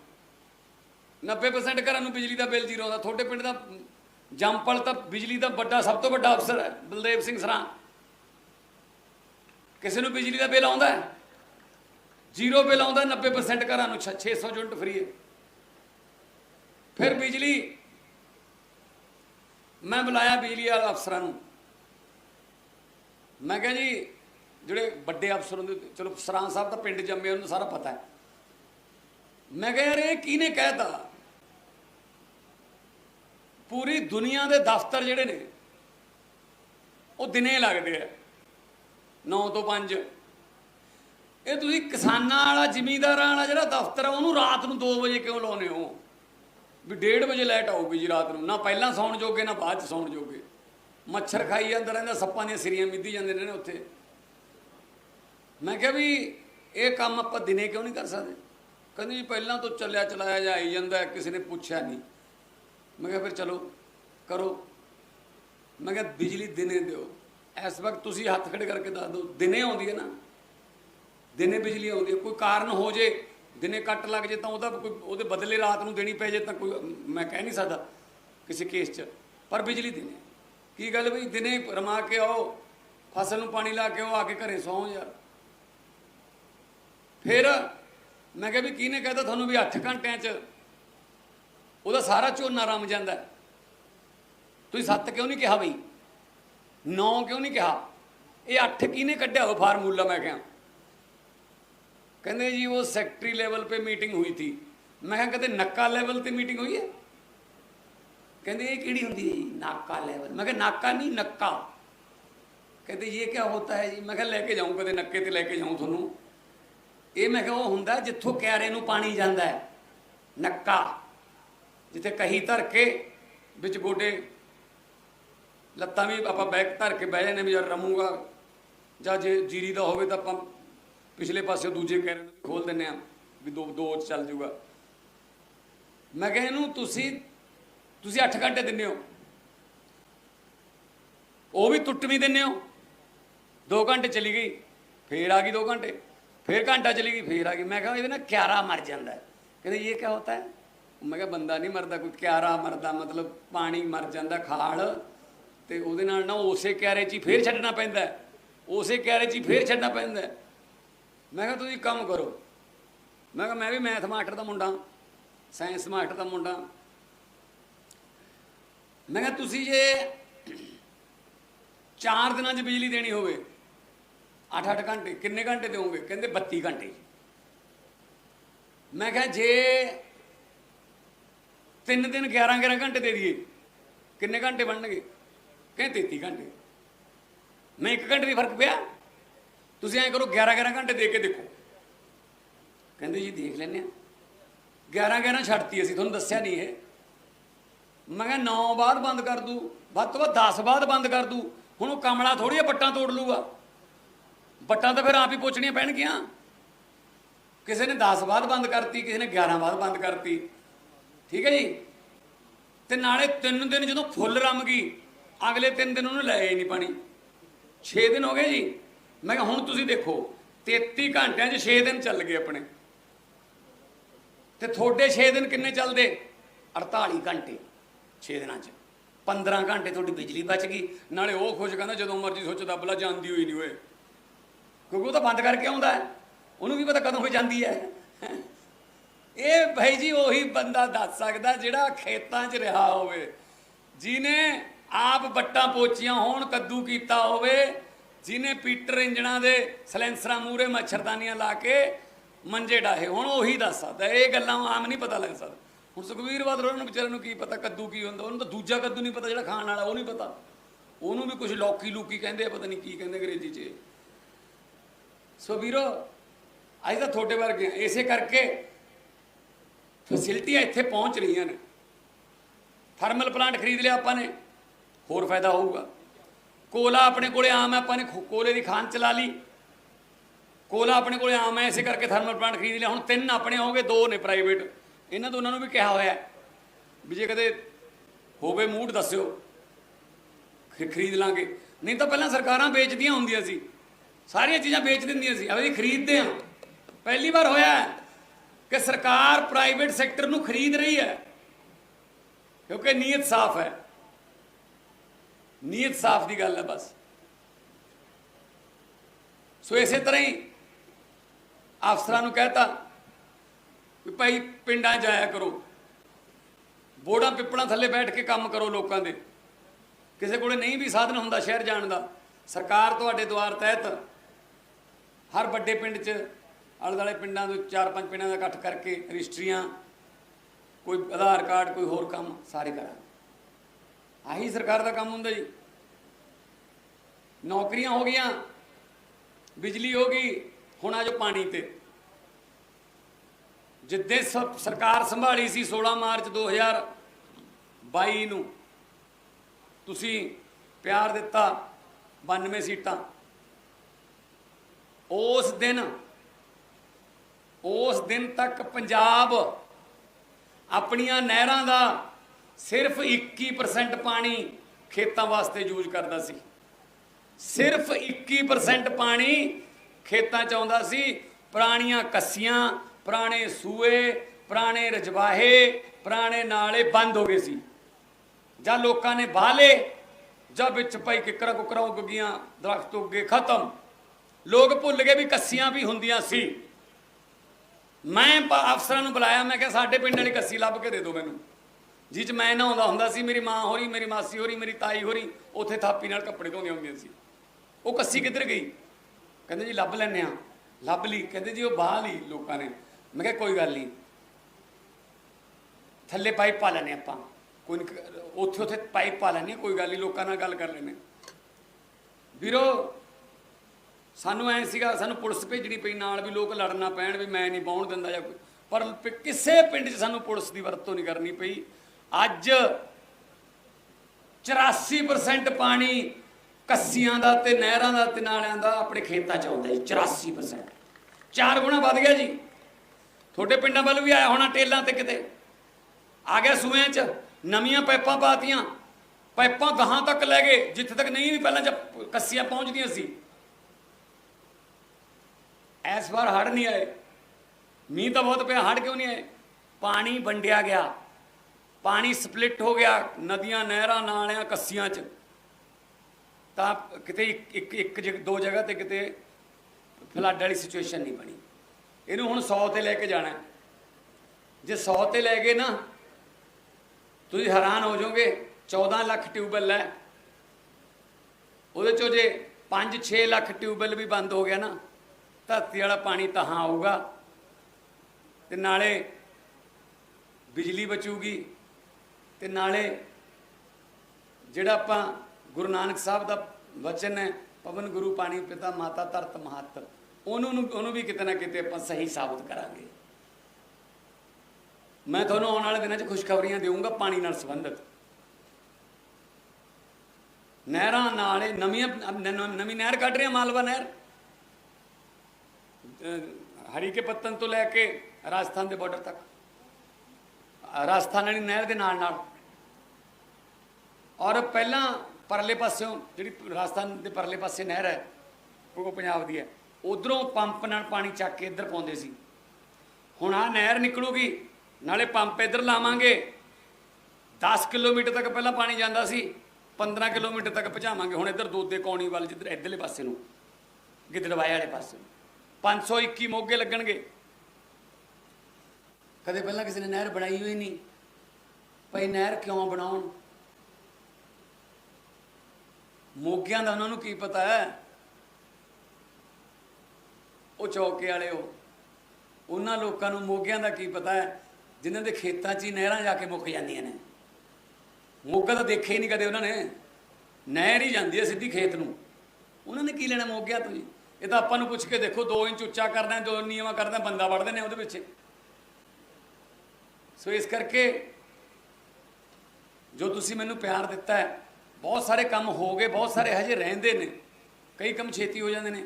90% ਘਰਾਂ ਨੂੰ ਬਿਜਲੀ ਦਾ ਬਿੱਲ ਜ਼ੀਰੋ ਆਉਂਦਾ ਤੁਹਾਡੇ ਪਿੰਡ ਦਾ ਜੰਪਲ ਤਾਂ ਬਿਜਲੀ ਦਾ ਵੱਡਾ, ਸਭ ਤੋਂ ਵੱਡਾ ਅਫਸਰ ਹੈ, ਬਲਦੇਵ ਸਿੰਘ ਸਰਾਂ। ਕਿਸੇ ਨੂੰ ਬਿਜਲੀ ਦਾ ਬਿੱਲ ਆਉਂਦਾ ਹੈ? ਜ਼ੀਰੋ ਬਿੱਲ ਆਉਂਦਾ 90% ਘਰਾਂ ਨੂੰ 600 ਯੂਨਿਟ ਫ੍ਰੀ ਹੈ। ਫਿਰ ਬਿਜਲੀ ਮੈਂ ਬੁਲਾਇਆ ਬਿਜਲੀ ਵਾਲੇ ਅਫਸਰਾਂ ਨੂੰ। ਮੈਂ ਕਿਹਾ ਜੀ ਜਿਹੜੇ ਵੱਡੇ ਅਫਸਰ ਹੁੰਦੇ ਚਲੋ ਸਰਾਂ ਸਾਹਿਬ ਤਾਂ ਪਿੰਡ ਜੰਮੇ ਉਹਨੂੰ ਸਾਰਾ ਪਤਾ ਹੈ। ਮੈਂ ਕਿਹਾ ਯਾਰ ਇਹ ਕਿਹਨੇ ਕਹਿਤਾ? ਪੂਰੀ ਦੁਨੀਆ ਦੇ ਦਫ਼ਤਰ ਜਿਹੜੇ ਨੇ ਉਹ ਦਿਨੇ ਲੱਗਦੇ ਆ। 9 ਤੋਂ 5 ਇਹ ਤੁਸੀਂ ਕਿਸਾਨਾਂ ਵਾਲਾ, ਜ਼ਿਮੀਂਦਾਰਾਂ ਵਾਲਾ ਜਿਹੜਾ ਦਫ਼ਤਰ ਆ, ਉਹਨੂੰ ਰਾਤ ਨੂੰ 2 ਵਜੇ ਕਿਉਂ ਲਾਉਨੇ ਹੋ? ਵੀ 1:30 ਵਜੇ ਲਾਈਟ ਆਊਗੀ ਜੀ ਰਾਤ ਨੂੰ। ਨਾ ਪਹਿਲਾਂ ਸੌਣ ਜੋਗੇ, ਨਾ ਬਾਅਦ ਚ ਸੌਣ ਜੋਗੇ। ਮੱਛਰ ਖਾਈ ਜਾਂਦਾ ਰਹਿੰਦਾ, ਸੱਪਾਂ ਦੀਆਂ ਸਿਰੀਆਂ ਮਿੱਧੀ ਜਾਂਦੇ ਨੇ ਉੱਥੇ। ਮੈਂ ਕਿਹਾ ਵੀ ਇਹ ਕੰਮ ਆਪਾਂ ਦਿਨੇ ਕਿਉਂ ਨਹੀਂ ਕਰ ਸਕਦੇ? ਕਹਿੰਦੇ ਜੀ, ਪਹਿਲਾਂ ਤੋਂ ਚੱਲਿਆ ਚਲਾਇਆ ਜਾਈ ਜਾਂਦਾ, ਕਿਸੇ ਨੇ ਪੁੱਛਿਆ ਨਹੀਂ। ਮੈਂ ਕਿਹਾ ਫਿਰ ਚਲੋ, ਕਰੋ। ਮੈਂ ਕਿਹਾ ਬਿਜਲੀ ਦਿਨੇ ਦਿਓ। ਇਸ ਵਕਤ ਤੁਸੀਂ ਹੱਥ ਖੜੇ ਕਰਕੇ ਦੱਸ ਦਿਓ, ਦਿਨੇ ਆਉਂਦੀ ਹੈ ਨਾ। ਦਿਨੇ ਬਿਜਲੀ ਆਉਂਦੀ ਹੈ, ਕੋਈ ਕਾਰਨ ਹੋ ਜੇ, ਦਿਨੇ ਕੱਟ ਲੱਗ ਜੇ ਤਾਂ ਉਹਦਾ ਕੋਈ, ਉਹਦੇ ਬਦਲੇ ਰਾਤ ਨੂੰ ਦੇਣੀ ਪੈ ਜੇ ਤਾਂ ਕੋਈ, ਮੈਂ ਕਹਿ ਨਹੀਂ ਸਕਦਾ ਕਿਸੇ ਕੇਸ 'ਚ, ਪਰ ਬਿਜਲੀ ਦਿਨੇ। ਕੀ ਗੱਲ ਬਈ, ਦਿਨੇ ਰਮਾ ਕੇ ਆਓ, ਫਸਲ ਨੂੰ ਪਾਣੀ ਲਾ ਕੇ ਆਓ, ਆ ਕੇ ਘਰੇ ਸੌਂ ਯਾਰ। ਫਿਰ ਮੈਂ ਕਿਹਾ ਵੀ ਕਿਹਨੇ ਕਹਿਤਾ ਤੁਹਾਨੂੰ ਵੀ 8 ਘੰਟਿਆਂ 'ਚ ਉਹਦਾ ਸਾਰਾ ਝੋਨਾ ਰਮ ਜਾਂਦਾ ਤੁਸੀਂ 7 ਕਿਉਂ ਨਹੀਂ ਕਿਹਾ ਬਈ? 9 ਕਿਉਂ ਨਹੀਂ ਕਿਹਾ? ਇਹ 8 ਕਿਹਨੇ ਕੱਢਿਆ ਉਹ ਫਾਰਮੂਲਾ ਮੈਂ ਕਿਹਾ। ਕਹਿੰਦੇ ਜੀ ਉਹ ਸੈਕਟਰੀ ਲੈਵਲ पे मीटिंग हुई थी ਮੈਂ ਕਿਹਾ ਕਦੇ ਨੱਕਾ ਲੈਵਲ ਤੇ ਮੀਟਿੰਗ ਹੋਈ ਹੈ ਕਹਿੰਦੇ ਇਹ ਕਿਹੜੀ ਹੁੰਦੀ ਹੈ ਜੀ ਨਾਕਾ ਲੈਵਲ ਮੈਂ ਕਿਹਾ ਨਾਕਾ ਨਹੀਂ ਨੱਕਾ ਕਹਿੰਦੇ ਇਹ ਕੀ ਹੋਤਾ ਹੈ ਜੀ ਮੈਂ ਕਿਹਾ ਲੈ ਕੇ ਜਾਊਂ ਕਦੇ ਨੱਕੇ ਤੇ ਲੈ ਕੇ ਜਾਊਂ ਤੁਹਾਨੂੰ ਇਹ ਮੈਂ ਕਿਹਾ ਉਹ ਹੁੰਦਾ ਜਿੱਥੋਂ ਕਿਆਰੇ ਨੂੰ ਪਾਣੀ ਜਾਂਦਾ ਹੈ ਨੱਕਾ ਜਿੱਥੇ ਕਹੀ ਧਰ ਕੇ ਵਿੱਚ ਗੋਡੇ ਲੱਤਾਂ ਵੀ ਆਪਾਂ ਬੈਕ ਧਰ ਕੇ ਬਹਿ ਜਾਂਦੇ ਵੀ ਯਾਰ ਰਮੂਗਾ ਜਾਂ ਜੇ ਜੀਰੀ ਦਾ ਹੋਵੇ ਤਾਂ ਆਪਾਂ ਪਿਛਲੇ ਪਾਸੇ ਦੂਜੇ ਕਿਆਰੇ ਨੂੰ ਵੀ ਖੋਲ ਦਿੰਨੇ ਆ ਵੀ ਦੋ ਦੋ ਚ ਚੱਲ ਜੂਗਾ। ਮੈਂ ਕਿਹਾ ਇਹਨੂੰ ਤੁਸੀਂ ਤੁਸੀਂ 8 ਘੰਟੇ ਦਿੰਦੇ ਹੋ। ਉਹ ਵੀ ਟੁੱਟ ਵੀ ਦਿੰਦੇ ਹੋ। 2 ਘੰਟੇ ਚਲੀ ਗਈ, ਫੇਰ ਆ ਗਈ 2 ਘੰਟੇ, ਫੇਰ ਘੰਟਾ ਚਲੀ ਗਈ, ਫੇਰ ਆ ਗਈ। ਮੈਂ ਕਿਹਾ ਇਹਦੇ ਨਾਲ ਕਿਆਰਾ ਮਰ ਜਾਂਦਾ ਕਹਿੰਦੇ ਇਹ ਕੀ ਹੁੰਦਾ ਹੈ? ਮੈਂ ਕਿਹਾ ਬੰਦਾ ਨਹੀਂ ਮਰਦਾ, ਕੋਈ ਕਿਆਰਾ ਮਰਦਾ, ਮਤਲਬ ਪਾਣੀ ਮਰ ਜਾਂਦਾ, ਖਾਲ। ਤੇ ਉਹਦੇ ਨਾਲ ਨਾ ਉਸੇ ਕਿਆਰੇ 'ਚ ਹੀ ਫੇਰ ਛੱਡਣਾ ਪੈਂਦਾ ਉਸੇ ਕਿਆਰੇ 'ਚ ਹੀ ਫੇਰ ਛੱਡਣਾ ਪੈਂਦਾ ਮੈਂ ਕਿਹਾ, ਤੁਸੀਂ ਕੰਮ ਕਰੋ। ਮੈਂ ਕਿਹਾ, ਮੈਂ ਵੀ ਮੈਥ ਮਾਸਟਰ ਦਾ ਮੁੰਡਾ ਸਾਇੰਸ ਮਾਸਟਰ ਦਾ ਮੁੰਡਾ। ਮੈਂ ਕਿਹਾ, ਤੁਸੀਂ ਜੇ 4 ਦਿਨਾਂ 'ਚ ਬਿਜਲੀ ਦੇਣੀ ਹੋਵੇ 8-8 ਘੰਟੇ, ਕਿੰਨੇ ਘੰਟੇ ਦਿਓਗੇ? ਕਹਿੰਦੇ 32 ਘੰਟੇ ਮੈਂ ਕਿਹਾ, ਜੇ 3 ਦਿਨ 11-11 ਘੰਟੇ ਦੇ ਦਈਏ, ਕਿੰਨੇ ਘੰਟੇ ਬਣਨਗੇ? ਕਹਿੰਦੇ 33 ਘੰਟੇ। ਮੈਂ 1 ਘੰਟੇ ਦੀ ਫ਼ਰਕ ਪਿਆ? ਤੁਸੀਂ ਐਂ ਕਰੋ 11-11 ਘੰਟੇ ਦੇ ਕੇ ਦੇਖੋ। ਕਹਿੰਦੇ ਜੀ ਦੇਖ ਲੈਨੇ ਆ 11-11 ਛੱਡਤੀ ਅਸੀਂ, ਤੁਹਾਨੂੰ ਦੱਸਿਆ ਨਹੀਂ ਇਹ। ਮੈਂ ਕਿਹਾ 9 ਬਾਅਦ ਬੰਦ ਕਰ ਦੂ, ਵੱਧ ਤੋਂ ਵੱਧ 10 ਬਾਅਦ ਬੰਦ ਕਰ ਦੂ। ਹੁਣ ਉਹ ਕਮਲਾ ਥੋੜੀ ਆ ਬੱਟਾਂ ਤੋੜ ਲੂਗਾ ਬੱਟਾਂ ਤਾਂ ਫਿਰ ਆਪ ਹੀ ਪੁੱਛਣੀਆਂ ਪੈਣਗੀਆਂ। ਕਿਸੇ ਨੇ 10 ਬਾਅਦ ਬੰਦ ਕਰਤੀ, ਕਿਸੇ ਨੇ 11 ਬਾਅਦ ਬੰਦ ਕਰਤੀ। ਠੀਕ ਹੈ ਜੀ? ਤੇ ਨਾਲੇ 3 ਦਿਨ ਜਦੋਂ ਫੁੱਲ ਰਮ ਗਈ, ਅਗਲੇ 3 ਦਿਨ ਉਹਨੂੰ ਲੈ ਹੀ ਨਹੀਂ ਪਾਣੀ। 6 ਦਿਨ ਹੋ ਗਏ ਜੀ। ਮੈਂ ਕਿਹਾ, ਹੁਣ ਤੁਸੀਂ ਦੇਖੋ 33 ਘੰਟਿਆਂ 'ਚ 6 ਦਿਨ ਚੱਲ ਗਏ ਆਪਣੇ। ਤੇ ਤੁਹਾਡੇ 6 ਦਿਨ ਕਿੰਨੇ ਚੱਲਦੇ? 48 ਘੰਟੇ 6 ਦਿਨਾਂ 'ਚ। 15 ਘੰਟੇ ਤੁਹਾਡੀ ਬਿਜਲੀ ਬਚ ਗਈ। ਨਾਲੇ ਉਹ ਖੁਸ਼ ਕਹਿੰਦਾ, ਜਦੋਂ ਮਰਜ਼ੀ ਸੁੱਚ ਦੱਬ ਜਾਂਦੀ ਹੋਈ ਨਹੀਂ ਓਏ। ਕਿਉਂਕਿ ਉਹ ਤਾਂ ਬੰਦ ਕਰਕੇ ਆਉਂਦਾ ਉਹਨੂੰ ਵੀ ਪਤਾ ਕਦੋਂ ਹੋ ਜਾਂਦੀ ਹੈ। ਇਹ ਭਾਈ ਜੀ ਉਹੀ ਬੰਦਾ ਦੱਸ ਸਕਦਾ ਜਿਹੜਾ ਖੇਤਾਂ 'ਚ ਰਿਹਾ ਹੋਵੇ। ਜਿਨੇ ਆਪ ਬੱਟਾਂ ਪੋਚੀਆਂ ਹੋਣ, ਕੱਦੂ ਕੀਤਾ ਹੋਵੇ ਜਿਨੇ ਪੀਟਰ ਇੰਜਣਾ ਦੇ ਸਲੈਂਸਰਾਂ ਮੂਰੇ ਮੱਛਰਦਾਨੀਆਂ ਲਾ ਕੇ ਮੰਜੇ ਡਾਹੇ, ਹੁਣ ਉਹੀ ਦੱਸ ਸਕਦਾ, ਇਹ ਗੱਲਾਂ ਆਮ ਨਹੀਂ ਪਤਾ ਲੱਗ ਸਕਦਾ। ਹੁਣ ਸੁਖਵੀਰ ਬਾਦਲ, ਉਹਨਾਂ ਨੂੰ ਵਿਚਾਰੇ ਨੂੰ ਕੀ ਪਤਾ ਕੱਦੂ ਕੀ ਹੁੰਦਾ, ਉਹਨੂੰ ਤਾਂ ਦੂਜਾ ਕੱਦੂ ਨਹੀਂ ਪਤਾ ਜਿਹੜਾ ਖਾਣ ਵਾਲਾ, ਉਹ ਨਹੀਂ ਪਤਾ। ਉਹਨੂੰ ਵੀ ਕੁਝ ਲੌਕੀ ਲੂਕੀ ਕਹਿੰਦੇ ਆ, ਪਤਾ ਨਹੀਂ ਕੀ ਕਹਿੰਦੇ ਅੰਗਰੇਜ਼ੀ 'ਚ ਸੋ ਵੀਰੋ ਅੱਜ ਤਾਂ ਤੁਹਾਡੇ ਵਰਗੇ ਆ। ਇਸੇ ਕਰਕੇ ਫੈਸਿਲਿਟੀਆਂ ਇੱਥੇ ਪਹੁੰਚ ਰਹੀਆਂ ਨੇ। ਥਰਮਲ ਪਲਾਂਟ ਖਰੀਦ ਲਿਆ ਆਪਾਂ ਨੇ, ਹੋਰ ਫਾਇਦਾ ਹੋਊਗਾ। ਕੋਲਾ ਆਪਣੇ ਕੋਲੇ ਆਮ ਹੈ, ਆਪਾਂ ਨੇ ਕੋਲੇ ਦੀ ਖਾਨ ਚਲਾ ਲਈ। ਕੋਲਾ ਆਪਣੇ ਕੋਲੇ ਆਮ ਹੈ, ਇਸੇ ਕਰਕੇ ਥਰਮਲ ਪਲਾਂਟ ਖਰੀਦ ਲਿਆ। ਹੁਣ ਤਿੰਨ ਆਪਣੇ ਹੋਗੇ ਦੋ ਨੇ ਪ੍ਰਾਈਵੇਟ। ਇਹਨਾਂ ਦੋਨਾਂ ਨੂੰ ਵੀ ਕਿਹਾ ਹੋਇਆ ਵੀ ਜੇ ਕਦੇ ਹੋਵੇ ਮੂਡ, ਦੱਸਿਓ। ਖਰੀਦ ਲਾਂਗੇ। ਨਹੀਂ ਤਾਂ ਪਹਿਲਾਂ ਸਰਕਾਰਾਂ ਵੇਚਦੀਆਂ ਹੁੰਦੀਆਂ ਸੀ। ਸਾਰੀਆਂ ਚੀਜ਼ਾਂ ਵੇਚ ਦਿੰਦੀਆਂ ਸੀ। ਅਸੀਂ ਖਰੀਦਦੇ ਹਾਂ। ਪਹਿਲੀ ਵਾਰ ਹੋਇਆ ਕਿ ਸਰਕਾਰ ਪ੍ਰਾਈਵੇਟ ਸੈਕਟਰ ਨੂੰ ਖਰੀਦ ਰਹੀ ਹੈ। ਕਿਉਂਕਿ ਨੀਅਤ ਸਾਫ਼ ਹੈ। ਨੀਅਤ ਸਾਫ਼ ਦੀ ਗੱਲ ਹੈ ਬਸ। ਸੋ ਇਸੇ ਤਰ੍ਹਾਂ ਹੀ ਅਫਸਰਾਂ ਨੂੰ ਕਹਿਤਾ ਵੀ ਭਾਈ ਪਿੰਡਾਂ ਜਾਇਆ ਕਰੋ। ਬੋੜਾਂ ਪਿੱਪਲਾਂ ਥੱਲੇ ਬੈਠ ਕੇ ਕੰਮ ਕਰੋ ਲੋਕਾਂ ਦੇ। ਕਿਸੇ ਕੋਲੇ ਨਹੀਂ ਵੀ ਸਾਧਨ ਹੁੰਦਾ ਸ਼ਹਿਰ ਜਾਣ ਦਾ। ਸਰਕਾਰ ਤੁਹਾਡੇ ਦੁਆਰ ਤਹਿਤ ਹਰ ਵੱਡੇ ਪਿੰਡ 'ਚ, ਆਲੇ ਦੁਆਲੇ ਪਿੰਡਾਂ ਤੋਂ ਚਾਰ ਪੰਜ ਪਿੰਡਾਂ ਦਾ ਇਕੱਠ ਕਰਕੇ ਰਜਿਸਟਰੀਆਂ, ਕੋਈ ਆਧਾਰ ਕਾਰਡ, ਕੋਈ ਹੋਰ ਕੰਮ, ਸਾਰੇ ਕਰਾਂ ਆਹੀ ਸਰਕਾਰ ਦਾ ਕੰਮ ਹੁੰਦਾ ਜੀ। ਨੌਕਰੀਆਂ ਹੋ ਗਈਆਂ, ਬਿਜਲੀ ਹੋ ਗਈ, ਹੁਣ ਆ ਜੋ ਪਾਣੀ ਤੇ। ਜਿੱਦੇ ਸ- ਸਰਕਾਰ ਸੰਭਾਲੀ ਸੀ 16 ਮਾਰਚ 2022 ਨੂੰ, ਤੁਸੀਂ ਪਿਆਰ ਦਿੱਤਾ 92 ਸੀਟਾਂ। ਉਸ ਦਿਨ ਉਸ ਦਿਨ ਤੱਕ ਪੰਜਾਬ ਆਪਣੀਆਂ ਨਹਿਰਾਂ ਦਾ ਸਿਰਫ 21% ਪਾਣੀ ਖੇਤਾਂ ਵਾਸਤੇ ਯੂਜ਼ ਕਰਦਾ ਸੀ। ਸਿਰਫ 21% ਪਾਣੀ ਖੇਤਾਂ ਚ ਆਉਂਦਾ ਸੀ। ਪੁਰਾਣੀਆਂ ਕੱਸੀਆਂ, ਪੁਰਾਣੇ ਸੂਏ, ਪੁਰਾਣੇ ਰਜਵਾਹੇ, ਪੁਰਾਣੇ ਨਾਲੇ ਬੰਦ ਹੋ ਗਏ ਸੀ। ਜਾਂ ਲੋਕਾਂ ਨੇ ਬਾਹਲੇ, ਜਾਂ ਵਿੱਚ ਭਾਈ ਕਿਕਰਾ ਕੁਕਰਾ ਉੱਗ ਗਈਆਂ, ਦਰਖਤ ਉੱਗੇ ਖਤਮ। ਲੋਕ ਭੁੱਲ ਗਏ ਵੀ ਕੱਸੀਆਂ ਵੀ ਹੁੰਦੀਆਂ ਸੀ। ਮੈਂ ਅਫਸਰਾਂ ਨੂੰ ਬੁਲਾਇਆ, ਮੈਂ ਕਿਹਾ ਸਾਡੇ ਪਿੰਡ ਵਾਲੀ ਕੱਸੀ ਲੱਭ ਕੇ ਦੇ ਦਿਓ ਮੈਨੂੰ। ਜਿਸ ਚ ਮੈਂ ਨਹਾਉਂਦਾ ਹੁੰਦਾ ਸੀ ਮੇਰੀ ਮਾਂ ਹੋਰੀ ਮੇਰੀ ਮਾਸੀ ਹੋਰੀ ਮੇਰੀ ਤਾਈ ਹੋਰੀ ਉੱਥੇ ਥਾਪੀ ਨਾਲ ਕੱਪੜੇ ਧੋਂਦੀਆਂ ਹੁੰਦੀਆਂ ਸੀ। ਉਹ ਕੱਸੀ ਕਿੱਧਰ ਗਈ? ਕਹਿੰਦੇ ਜੀ ਲੱਭ ਲੈਨੇ ਆ ਲੱਭ ਲਈ। ਕਹਿੰਦੇ ਜੀ ਉਹ ਬਾਹ ਲਈ ਲੋਕਾਂ ਨੇ। ਮੈਂ ਕਿਹਾ ਕੋਈ ਗੱਲ ਨਹੀਂ। ਥੱਲੇ ਪਾਈਪ ਪਾ ਲੈਨੇ ਆਪਾਂ। ਕੋਈ ਨੀ, ਉੱਥੇ ਉੱਥੇ ਪਾਈਪ ਪਾ ਲੈਨੇ ਆ, ਕੋਈ ਗੱਲ ਨਹੀਂ ਲੋਕਾਂ ਨਾਲ ਗੱਲ ਕਰ ਲੈਨੇ ਵੀਰੋ ਸਾਨੂੰ ਐ ਸੀਗਾ ਸਾਨੂੰ ਪੁਲਿਸ ਭੇਜਣੀ ਪਈ ਨਾਲ ਵੀ ਲੋਕ ਲੜਨਾ ਪੈਣ ਵੀ ਮੈਂ ਨਹੀਂ ਬਾਉਣ ਦਿੰਦਾ ਜਾਂ ਪਰ ਕਿਸੇ ਪਿੰਡ 'ਚ ਸਾਨੂੰ ਪੁਲਿਸ ਦੀ ਵਰਤੋਂ ਨਹੀਂ ਕਰਨੀ ਪਈ। ਅੱਜ 84% ਪਾਣੀ ਕੱਸੀਆਂ ਦਾ ਤੇ ਨਹਿਰਾਂ ਦਾ ਤੇ ਨਾਲਿਆਂ ਦਾ ਆਪਣੇ ਖੇਤਾਂ 'ਚ ਆਉਂਦਾ ਜੀ 84% ਚਾਰ ਗੁਣਾ ਵੱਧ ਗਿਆ ਜੀ। ਤੁਹਾਡੇ ਪਿੰਡਾਂ ਵੱਲ ਵੀ ਆਇਆ ਹੋਣਾ ਟੇਲਾਂ ਤੇ ਕਿਤੇ। ਆ ਗਿਆ ਸੂਆਂ 'ਚ, ਨਵੀਆਂ ਪਾਈਪਾਂ ਪਾਤੀਆਂ। ਪਾਈਪਾਂ ਗਾਹਾਂ ਤੱਕ ਲੈ ਗਏ, ਜਿੱਥੇ ਤੱਕ ਨਹੀਂ ਵੀ ਪਹਿਲਾਂ ਜਦ ਕੱਸੀਆਂ ਪਹੁੰਚਦੀਆਂ ਸੀ। ਇਸ ਵਾਰ ਹੜ ਨਹੀਂ ਆਏ। ਮੀਂਹ ਤਾਂ ਬਹੁਤ ਪਿਆ ਹੜ ਕਿਉਂ ਨਹੀਂ ਆਏ? ਪਾਣੀ ਵੰਡਿਆ ਗਿਆ। ਪਾਣੀ ਸਪਲਿਟ ਹੋ ਗਿਆ, ਨਦੀਆਂ, ਨਹਿਰਾਂ, ਨਾਲਿਆਂ, ਕੱਸੀਆਂ 'ਚ। ਤਾਂ ਕਿਤੇ ਇੱਕ ਇੱਕ ਇੱਕ ਦੋ ਜਗ੍ਹਾ ਤੇ ਕਿਤੇ ਫਲੱਡ ਵਾਲੀ ਸਿਚੁਏਸ਼ਨ ਨਹੀਂ ਬਣੀ। ਇਹਨੂੰ ਹੁਣ 100 ਤੇ ਲੈ ਕੇ ਜਾਣਾ ਜੇ 100 ਤੇ ਲੈ ਗਏ ਨਾ, ਤੁਸੀਂ ਹੈਰਾਨ ਹੋ ਜਾਓਗੇ 14 ਲੱਖ ਟਿਊਬਵੈੱਲ ਹੈ। ਉਹਦੇ ਚੋਂ ਜੇ 5-6 ਲੱਖ ਟਿਊਬਵੈੱਲ ਵੀ ਬੰਦ ਹੋ ਗਿਆ ਨਾ, ਧਰਤੀ ਵਾਲਾ ਪਾਣੀ ਤਾਂ ਆਊਗਾ। ਤੇ ਨਾਲੇ ਬਿਜਲੀ ਬਚੂਗੀ। ਤੇ ਨਾਲੇ ਜਿਹੜਾ ਆਪਾਂ ਗੁਰੂ ਨਾਨਕ ਸਾਹਿਬ ਦਾ ਵਚਨ ਹੈ, ਪਵਨ ਗੁਰੂ ਪਾਣੀ ਪਿਤਾ ਮਾਤਾ ਧਰਤ ਮਹੱਤ, ਉਹਨੂੰ ਉਹਨੂੰ ਵੀ ਕਿਤੇ ਨਾ ਕਿਤੇ ਆਪਾਂ ਸਹੀ ਸਾਬਤ ਕਰਾਂਗੇ। ਮੈਂ ਤੁਹਾਨੂੰ ਆਉਣ ਵਾਲੇ ਦਿਨਾਂ 'ਚ ਖੁਸ਼ਖਬਰੀਆਂ ਦੇਵਾਂਗਾ ਪਾਣੀ ਨਾਲ ਸੰਬੰਧਿਤ। ਨਹਿਰਾਂ ਨਾਲੇ ਨਵੀਆਂ ਨਵੀਂ ਨਹਿਰ ਕੱਢ ਰਹੇ ਮਾਲਵਾ ਨਹਿਰ। ਅਹ ਹਰੀਕੇ ਪੱਤਨ ਤੋਂ ਲੈ ਕੇ ਰਾਜਸਥਾਨ ਦੇ ਬਾਰਡਰ ਤੱਕ। ਰਾਜਸਥਾਨ ਵਾਲੀ ਨਹਿਰ ਦੇ ਨਾਲ ਨਾਲ। ਔਰ ਪਹਿਲਾਂ ਪਰਲੇ ਪਾਸਿਓਂ ਜਿਹੜੀ ਰਾਜਸਥਾਨ ਦੇ ਪਰਲੇ ਪਾਸੇ ਨਹਿਰ ਹੈ, ਉਹ ਪੰਜਾਬ ਦੀ ਹੈ। ਉਧਰੋਂ ਪੰਪ ਨਾਲ ਪਾਣੀ ਚੱਕ ਕੇ ਇੱਧਰ ਪਾਉਂਦੇ ਸੀ। ਹੁਣ ਆ ਨਹਿਰ ਨਿਕਲੂਗੀ, ਨਾਲੇ ਪੰਪ ਇੱਧਰ ਲਾਵਾਂਗੇ। 10 ਕਿਲੋਮੀਟਰ ਤੱਕ ਪਹਿਲਾਂ ਪਾਣੀ ਜਾਂਦਾ ਸੀ 15 ਕਿਲੋਮੀਟਰ ਤੱਕ ਪਹੁੰਚਾਵਾਂਗੇ। ਹੁਣ ਇੱਧਰ ਦੋਦੇ ਕੌਣੀ ਵੱਲ, ਜਿੱਧਰ ਇੱਧਰਲੇ ਪਾਸੇ ਨੂੰ ਗਿੱਦੜਵਾਏ ਵਾਲੇ ਪਾਸੇ ਨੂੰ। 521 ਮੋਗੇ ਲੱਗਣਗੇ। ਕਦੇ ਪਹਿਲਾਂ ਕਿਸੇ ਨੇ ਨਹਿਰ ਬਣਾਈ ਹੋਈ ਨਹੀਂ। ਭਈ ਨਹਿਰ ਕਿਉਂ ਬਣਾਉਣ? ਮੋਗਿਆਂ ਦਾ ਉਹਨਾਂ ਨੂੰ ਕੀ ਪਤਾ ਹੈ? ਉਹ ਚੌਕੇ ਵਾਲੇ ਉਹ। ਉਹਨਾਂ ਲੋਕਾਂ ਨੂੰ ਮੋਗਿਆਂ ਦਾ ਕੀ ਪਤਾ ਹੈ? ਜਿਨ੍ਹਾਂ ਦੇ ਖੇਤਾਂ 'ਚ ਹੀ ਨਹਿਰਾਂ ਜਾ ਕੇ ਮੁੱਕ ਜਾਂਦੀਆਂ ਨੇ। ਮੋਗਾ ਤਾਂ ਦੇਖਿਆ ਹੀ ਨਹੀਂ ਕਦੇ ਉਹਨਾਂ ਨੇ। ਨਹਿਰ ਹੀ ਜਾਂਦੀ ਹੈ ਸਿੱਧੀ ਖੇਤ ਨੂੰ। ਉਹਨਾਂ ਨੇ ਕੀ ਲੈਣਾ ਮੋਗਿਆ ਤੋਂ ਜੀ? ਇਹ ਤਾਂ ਆਪਾਂ ਨੂੰ ਪੁੱਛ ਕੇ ਦੇਖੋ 2 ਇੰਚ ਉੱਚਾ ਕਰਦਾ 2 ਨੀਵਾਂ ਕਰਦਾ ਬੰਦਾ ਵੜਦੇ ਨੇ ਉਹਦੇ ਵਿੱਚ। ਸੋ ਇਸ ਕਰਕੇ ਜੋ ਤੁਸੀਂ ਮੈਨੂੰ ਪਿਆਰ ਦਿੱਤਾ ਹੈ ਬਹੁਤ ਸਾਰੇ ਕੰਮ ਹੋ ਗਏ, ਬਹੁਤ ਸਾਰੇ ਹਜੇ ਰਹਿੰਦੇ ਨੇ। ਕਈ ਕੰਮ ਛੇਤੀ ਹੋ ਜਾਂਦੇ ਨੇ,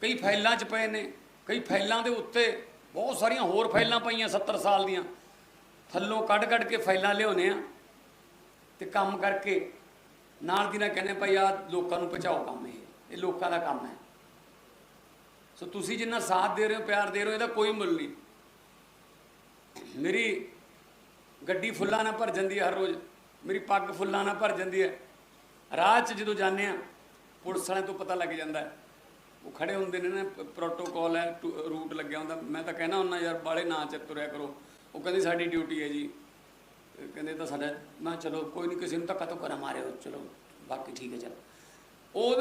ਕਈ ਫਾਈਲਾਂ 'ਚ ਪਏ ਨੇ, ਕਈ ਫਾਈਲਾਂ ਦੇ ਉੱਤੇ ਬਹੁਤ ਸਾਰੀਆਂ ਹੋਰ ਫਾਈਲਾਂ ਪਈਆਂ 70 ਸਾਲ ਦੀਆਂ। ਥੱਲੋਂ ਕੱਢ ਕੱਢ ਕੇ ਫਾਈਲਾਂ ਲਿਆਉਨੇ ਆ ਤੇ ਕੰਮ ਕਰਕੇ ਨਾਲ ਦੀ ਨਾਲ ਕਹਿੰਦੇ ਭਾਈ ਆ ਲੋਕਾਂ ਨੂੰ ਪਹੁੰਚਾਓ ਕੰਮ ਇਹ ਇਹ ਲੋਕਾਂ ਦਾ ਕੰਮ ਹੈ। ਸੋ ਤੁਸੀਂ ਜਿੰਨਾ ਸਾਥ ਦੇ ਰਹੇ ਹੋ, ਪਿਆਰ ਦੇ ਰਹੇ ਹੋ, ਇਹਦਾ ਕੋਈ ਮੁੱਲ ਨਹੀਂ। ਮੇਰੀ ਗੱਡੀ ਫੁੱਲਾਂ ਨਾਲ ਭਰ ਜਾਂਦੀ ਹੈ ਹਰ ਰੋਜ਼। ਮੇਰੀ ਪੱਗ ਫੁੱਲਾਂ ਨਾਲ ਭਰ ਜਾਂਦੀ ਹੈ। ਰਾਹ 'ਚ ਜਦੋਂ ਜਾਂਦੇ ਆ, ਪੁਲਿਸ ਵਾਲਿਆਂ ਤੋਂ ਪਤਾ ਲੱਗ ਜਾਂਦਾ ਹੈ। ਉਹ ਖੜੇ ਹੁੰਦੇ ਨੇ ਨਾ ਪ੍ਰੋਟੋਕਾਲ ਹੈ, ਟੂ- ਰੂਟ ਲੱਗਿਆ ਹੁੰਦਾ। ਮੈਂ ਤਾਂ ਕਹਿਣਾ ਹੁੰਦਾ, ਯਾਰ ਬਾਲੇ ਨਾ ਚ ਤੁਰਿਆ ਕਰੋ। ਉਹ ਕਹਿੰਦੇ, ਸਾਡੀ ਡਿਊਟੀ ਹੈ ਜੀ। ਕਹਿੰਦੇ ਤਾਂ ਸਾਡਾ, ਮੈਂ ਕਿਹਾ, ਚਲੋ, ਕੋਈ ਨਹੀਂ ਕਿਸੇ ਨੂੰ ਧੱਕਾ ਤੋਂ ਕਰਾ ਮਾਰਿਓ। ਚਲੋ, ਬਾਕੀ ਠੀਕ ਹੈ, ਚਲੋ। ਉਹ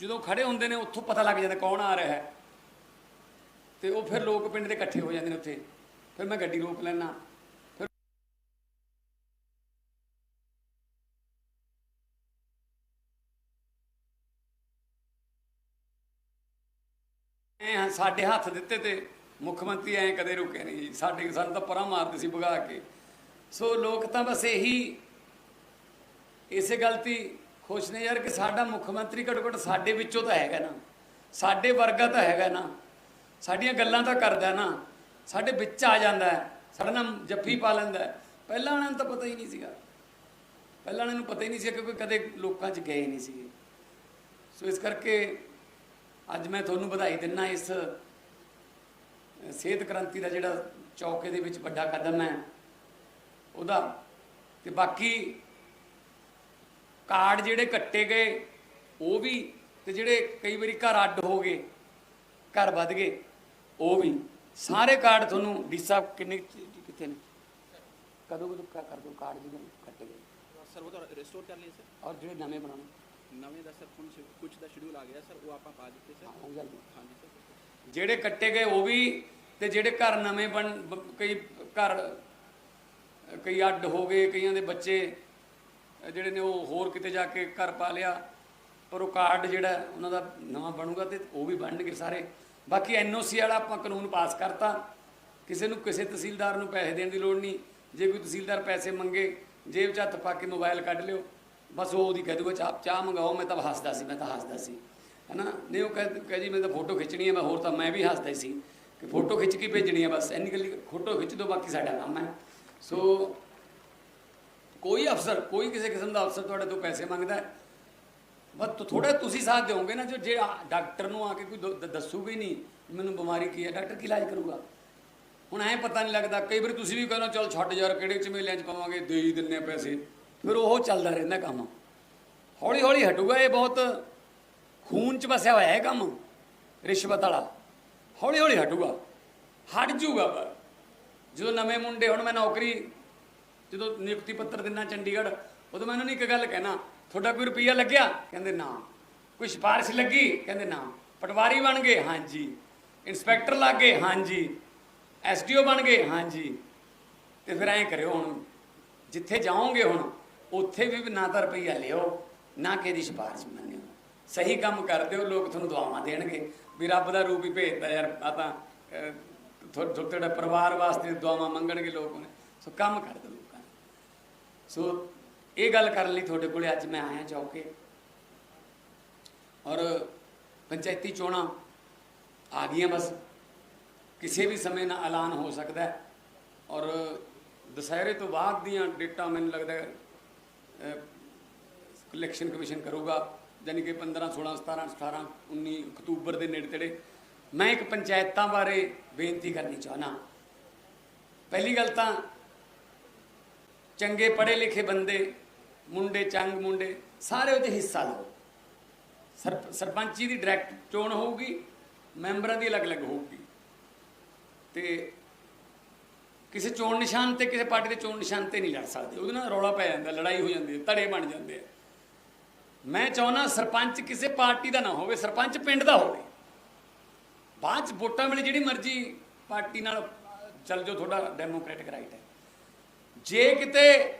ਜਦੋਂ ਖੜੇ ਹੁੰਦੇ ਨੇ, ਉੱਥੋਂ ਪਤਾ ਲੱਗ ਜਾਂਦਾ ਕੌਣ ਆ ਰਿਹਾ ਹੈ। ਤੇ ਉਹ ਫਿਰ ਲੋਕ ਪਿੰਡ ਦੇ ਇਕੱਠੇ ਹੋ ਜਾਂਦੇ ਨੇ ਉੱਥੇ। ਫਿਰ ਮੈਂ ਗੱਡੀ ਰੋਕ ਲੈਣਾ ਫਿਰ ਐਂ ਸਾਡੇ ਹੱਥ ਦਿੱਤੇ ਤੇ ਮੁੱਖ ਮੰਤਰੀ ਐਂ ਕਦੇ ਰੁਕੇ ਨਹੀਂ ਜੀ। ਸਾਡੇ ਸਾਨੂੰ ਤਾਂ ਪਰਾਂ ਮਾਰਦੇ ਸੀ ਭਗਾ ਕੇ। ਸੋ ਲੋਕ ਤਾਂ ਬਸ ਇਹੀ ਇਸੇ ਗਲਤੀ ਖੁਸ਼ ਨੇ ਯਾਰ ਕਿ ਸਾਡਾ ਮੁੱਖ ਮੰਤਰੀ ਘੱਟੋ ਘੱਟ ਸਾਡੇ ਵਿੱਚੋਂ ਤਾਂ ਹੈਗਾ ਨਾ। ਸਾਡੇ ਵਰਗਾ ਤਾਂ ਹੈਗਾ ਨਾ। ਸਾਡੀਆਂ ਗੱਲਾਂ ਤਾਂ ਕਰਦਾ ਨਾ। ਸਾਡੇ ਵਿੱਚ ਆ ਜਾਂਦਾ ਹੈ। ਸਾਡਾ ਨਾਮ ਜੱਫੀ ਪਾ ਲੈਂਦਾ ਪਹਿਲਾਂ ਉਹਨਾਂ ਨੂੰ ਤਾਂ ਪਤਾ ਹੀ ਨਹੀਂ ਸੀਗਾ। ਪਹਿਲਾਂ ਉਹਨਾਂ ਨੂੰ ਪਤਾ ਹੀ ਨਹੀਂ ਸੀ ਕਿਉਂਕਿ ਕਦੇ ਲੋਕਾਂ 'ਚ ਗਏ ਨਹੀਂ ਸੀਗੇ। ਸੋ ਇਸ ਕਰਕੇ ਅੱਜ ਮੈਂ ਤੁਹਾਨੂੰ ਵਧਾਈ ਦਿੰਨਾ ਇਸ ਸਿਹਤ ਕ੍ਰਾਂਤੀ ਦਾ ਜਿਹੜਾ ਚੌਕੇ ਦੇ ਵਿੱਚ ਵੱਡਾ ਕਦਮ ਹੈ ਉਹਦਾ। ਤੇ ਬਾਕੀ ਕਾਰਡ ਜਿਹੜੇ ਕੱਟੇ ਗਏ ਉਹ ਵੀ ਤੇ ਜਿਹੜੇ ਕਈ ਵਾਰੀ ਘਰ ਅੱਡ ਹੋ ਗਏ ਘਰ ਵੱਧ ਗਏ ਉਹ ਵੀ। ਸਾਰੇ ਕਾਰਡ ਤੁਹਾਨੂੰ ਡੀ ਸਾਹਿਬ ਕਿੰਨੇ ਕਿੱਥੇ ਨੇ? ਕਦੋਂ ਕਦੋਂ ਕਰ ਦੋ ਕਾਰਡ ਜਿਹੜੇ ਕੱਟੇ ਗਏ? ਸਰ ਉਹ ਤਾਂ ਰਿਸਟੋਰ ਕਰ ਲਈਏ ਸਰ। ਔਰ ਜਿਹੜੇ ਨਵੇਂ ਬਣਾਉਣੇ। ਨਵੇਂ ਦਾ ਸਰ ਹੁਣ ਕੁਝ ਦਾ ਸ਼ਡਿਊਲ ਆ ਗਿਆ ਸਰ ਉਹ ਆਪਾਂ ਪਾ ਦਿੱਤੇ ਸਰ। ਉਹ ਗੱਲ ਨਹੀਂ। ਹਾਂਜੀ ਸਰ। ਜਿਹੜੇ ਕੱਟੇ ਗਏ ਉਹ ਵੀ ਤੇ ਜਿਹੜੇ ਘਰ ਨਵੇਂ ਬਣ ਬ- ਕਈ ਘਰ ਅ, ਕਈ ਅੱਡ ਹੋ ਗਏ ਕਈਆਂ ਦੇ ਬੱਚੇ ਅ, ਜਿਹੜੇ ਨੇ ਉਹ ਹੋਰ ਕਿਤੇ ਜਾ ਕੇ ਘਰ ਪਾ ਲਿਆ ਪਰ ਉਹ ਕਾਰਡ ਜਿਹੜਾ ਹੈ, ਉਹਨਾਂ ਦਾ ਨਵਾਂ ਬਣੂਗਾ ਤੇ ਉਹ ਵੀ ਬਣਨਗੇ ਸਾਰੇ। ਬਾਕੀ ਐਨਓਸੀ ਵਾਲਾ ਆਪਾਂ ਕਾਨੂੰਨ ਪਾਸ ਕਰਤਾ। ਕਿਸੇ ਨੂੰ ਕਿਸੇ ਤਹਿਸੀਲਦਾਰ ਨੂੰ ਪੈਸੇ ਦੇਣ ਦੀ ਲੋੜ ਨਹੀਂ। ਜੇ ਕੋਈ ਤਹਿਸੀਲਦਾਰ ਪੈਸੇ ਮੰਗੇ ਜੇਬ 'ਚ ਹੱਥ ਪਾ ਕੇ ਮੋਬਾਈਲ ਕੱਢ ਲਿਓ। ਬਸ ਉਹ ਉਹਦੀ ਕਹਿ ਦੂਗਾ ਚਾਹ ਚਾਹ ਮੰਗਾਓ ਮੈਂ ਤਾਂ ਹੱਸਦਾ ਸੀ ਮੈਂ ਤਾਂ ਹੱਸਦਾ ਸੀ। ਹਨਾ? ਨਹੀਂ ਉਹ ਕਹਿ ਕਹਿ ਜੀ ਮੈਂ ਤਾਂ ਫੋਟੋ ਖਿੱਚਣੀ ਹੈ ਮੈਂ ਹੋਰ ਤਾਂ ਮੈਂ ਵੀ ਹੱਸਦਾ ਹੀ ਸੀ ਕਿ ਫੋਟੋ ਖਿੱਚ ਕੇ ਭੇਜਣੀ ਹੈ ਬਸ ਇੰਨੀ ਗੱਲ ਫੋਟੋ ਖਿੱਚ ਦਿਓ ਬਾਕੀ ਸਾਡਾ ਕੰਮ ਹੈ। ਸੋ ਕੋਈ ਅਫਸਰ ਕੋਈ ਕਿਸੇ ਕਿਸਮ ਦਾ ਅਫਸਰ ਤੁਹਾਡੇ ਤੋਂ ਪੈਸੇ ਮੰਗਦਾ ਹੈ? ਬਸ ਥੋੜਾ ਤੁਸੀਂ ਸਾਥ ਦਿਓਗੇ ਨਾ ਜੋ ਜੇ ਆ- ਡਾਕਟਰ ਨੂੰ ਆ ਕੇ ਕੋਈ ਦ- ਦ- ਦੱਸੂਗਾ ਹੀ ਨਹੀਂ ਮੈਨੂੰ ਬਿਮਾਰੀ ਕੀ ਹੈ ਡਾਕਟਰ ਕੀ ਇਲਾਜ ਕਰੂਗਾ? ਹੁਣ ਐਂ ਪਤਾ ਨਹੀਂ ਲੱਗਦਾ ਕਈ ਵਾਰੀ ਤੁਸੀਂ ਵੀ ਕਹਿੰਦੇ ਹੋ, ਚੱਲ ਛੱਡ ਯਾਰ ਕਿਹੜੇ ਝਮੇਲਿਆਂ 'ਚ ਪਾਵਾਂਗੇ ਦੇ ਹੀ ਦਿੰਨੇ ਪੈਸੇ। ਫਿਰ ਉਹ ਚੱਲਦਾ ਰਹਿੰਦਾ ਕੰਮ। ਹੌਲੀ ਹੌਲੀ ਹਟੂਗਾ, ਇਹ ਬਹੁਤ ਖੂਨ 'ਚ ਵਸਿਆ ਹੋਇਆ ਹੈ ਕੰਮ, ਰਿਸ਼ਵਤ ਵਾਲਾ। ਹੌਲੀ ਹੌਲੀ ਹਟੂਗਾ, ਹਟ ਜੂਗਾ ਪਰ। ਜਦੋਂ ਨਵੇਂ ਮੁੰਡੇ, ਹੁਣ ਮੈਂ ਨੌਕਰੀ, ਜਦੋਂ ਨਿਯੁਕਤੀ ਪੱਤਰ ਦਿੰਨਾ ਚੰਡੀਗੜ੍ਹ, ਉਦੋਂ ਮੈਂ ਉਹਨਾਂ ਨੂੰ ਇੱਕ ਗੱਲ ਕਹਿਣਾ, ਤੁਹਾਡਾ ਕੋਈ ਰੁਪਈਆ ਲੱਗਿਆ? ਕਹਿੰਦੇ, ਨਾ। ਕੋਈ ਸਿਫਾਰਿਸ਼ ਲੱਗੀ? ਕਹਿੰਦੇ, ਨਾ। ਪਟਵਾਰੀ ਬਣ ਗਏ? ਹਾਂਜੀ। ਇੰਸਪੈਕਟਰ ਲੱਗ ਗਏ? ਹਾਂਜੀ। ਐਸਡੀਓ ਬਣ ਗਏ? ਹਾਂਜੀ। ਤੇ ਫਿਰ ਐਂ ਕਰਿਓ ਹੁਣ, ਜਿੱਥੇ ਜਾਓਗੇ ਹੁਣ ਉੱਥੇ ਵੀ ਨਾ ਤਾਂ ਰੁਪਈਆ ਲਿਓ, ਨਾ ਕਿਹਦੀ ਦੀ ਸਿਫਾਰਿਸ਼ ਮੰਨਿਓ। ਸਹੀ ਕੰਮ ਕਰਦੇ ਹੋ, ਲੋਕ ਤੁਹਾਨੂੰ ਦੁਆਵਾਂ ਦੇਣਗੇ। ਵੀ ਰੱਬ ਦਾ ਰੂਪ ਹੀ ਭੇਜਦਾ ਯਾਰ, ਆ ਤਾਂ ਥੋ- ਥੋ- ਤੁਹਾਡੇ ਪਰਿਵਾਰ ਵਾਸਤੇ ਦੁਆਵਾਂ ਮੰਗਣਗੇ ਲੋਕ ਨੇ ਸੋ ਕੰਮ ਕਰ ਦਿਓ ਲੋਕਾਂ ਨੇ। ਸੋ ਇਹ ਗੱਲ ਕਰਨ ਲਈ ਤੁਹਾਡੇ ਕੋਲੇ ਅੱਜ ਮੈਂ ਆਇਆ ਚੌਕੇ। ਔਰ ਪੰਚਾਇਤੀ ਚੋਣਾਂ ਆ ਗਈਆਂ ਬਸ। ਕਿਸੇ ਵੀ ਸਮੇਂ ਨਾਲ ਐਲਾਨ ਹੋ ਸਕਦਾ। ਔਰ ਦੁਸਹਿਰੇ ਤੋਂ ਬਾਅਦ ਦੀਆਂ ਡੇਟਾਂ ਮੈਨੂੰ ਲੱਗਦਾ ਇਲੈਕਸ਼ਨ ਕਮਿਸ਼ਨ ਕਰੂਗਾ ਯਾਨੀ ਕਿ 15 16 17 18 19 ਅਕਤੂਬਰ ਦੇ ਨੇੜੇ ਤੇੜੇ। ਮੈਂ ਇੱਕ ਪੰਚਾਇਤਾਂ ਬਾਰੇ ਬੇਨਤੀ ਕਰਨੀ ਚਾਹਨਾ ਪਹਿਲੀ ਗੱਲ ਤਾਂ ਚੰਗੇ ਪੜ੍ਹੇ ਲਿਖੇ ਬੰਦੇ, ਮੁੰਡੇ, ਚੰਗ ਮੁੰਡੇ, ਸਾਰੇ ਉਹਦੇ ਹਿੱਸਾ ਲਓ। ਸਰ, ਸਰਪੰਚੀ ਦੀ ਡਾਇਰੈਕਟ ਚੋਣ ਹੋਊਗੀ, ਮੈਂਬਰਾਂ ਦੀ ਅਲੱਗ-ਅਲੱਗ ਹੋਊਗੀ। ਤੇ ਕਿਸੇ ਚੋਣ ਨਿਸ਼ਾਨ ਤੇ, ਕਿਸੇ ਪਾਰਟੀ ਦੇ ਚੋਣ ਨਿਸ਼ਾਨ ਤੇ ਨਹੀਂ ਲੜ ਸਕਦੇ। ਉਹਦੇ ਨਾਲ ਰੌਲਾ ਪੈ ਜਾਂਦਾ, ਲੜਾਈ ਹੋ ਜਾਂਦੀ ਹੈ, ਧੜੇ ਬਣ ਜਾਂਦੇ ਆ। ਮੈਂ ਚਾਹੁੰਦਾ ਸਰਪੰਚ ਕਿਸੇ ਪਾਰਟੀ ਦਾ ਨਾ ਹੋਵੇ, ਸਰਪੰਚ ਪਿੰਡ ਦਾ ਹੋਵੇ। ਬਾਅਦ ਚ ਵੋਟਾਂ ਵੇਲੇ ਜਿਹੜੀ ਮਰਜ਼ੀ ਪਾਰਟੀ ਨਾਲ ਚੱਲ ਜਾਓ, ਤੁਹਾਡਾ ਡੈਮੋਕ੍ਰੈਟਿਕ ਰਾਈਟ ਹੈ। ਜੇ ਕਿਤੇ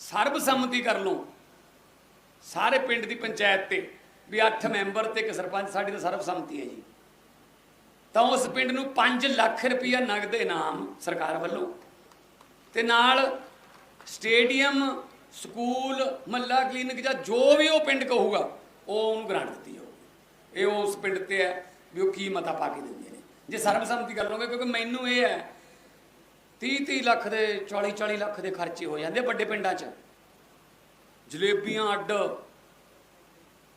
ਸਰਬਸੰਮਤੀ ਕਰ ਲਓ, ਸਾਰੇ ਪਿੰਡ ਦੀ ਪੰਚਾਇਤ ਤੇ, ਵੀ 8 ਮੈਂਬਰ ਤੇ ਇੱਕ ਸਰਪੰਚ, ਸਾਡੀ ਤਾਂ ਸਰਬਸੰਮਤੀ ਹੈ ਜੀ। ਤਾਂ ਉਸ ਪਿੰਡ ਨੂੰ 5 ਲੱਖ ਰੁਪਇਆ ਨਗਦ ਇਨਾਮ ਸਰਕਾਰ ਵੱਲੋਂ ਤੇ ਨਾਲ ਸਟੇਡੀਅਮ, ਸਕੂਲ, ਮੱਲਾ ਕਲੀਨਿਕ ਜਾਂ ਜੋ ਵੀ ਉਹ ਪਿੰਡ ਕਹੂਗਾ, ਉਹ ਉਹਨੂੰ ਗ੍ਰਾਂਟ ਦਿੱਤੀ ਜਾਊਗੀ। ਇਹ ਉਸ ਪਿੰਡ ਤੇ ਹੈ ਵੀ ਉਹ ਕੀ ਮਤਾ ਪਾ ਕੇ ਦਿੰਦੇ ਨੇ। ਜੇ ਸਰਬਸੰਮਤੀ ਕਰ ਲਓਗੇ, ਕਿਉਂਕਿ ਮੈਨੂੰ ਇਹ ਹੈ 30 30 ਲੱਖ ਦੇ 40 40 ਲੱਖ ਦੇ ਖਰਚੇ ਹੋ ਜਾਂਦੇ ਵੱਡੇ ਪਿੰਡਾਂ 'ਚ। ਜਲੇਬੀਆਂ ਅੱਡ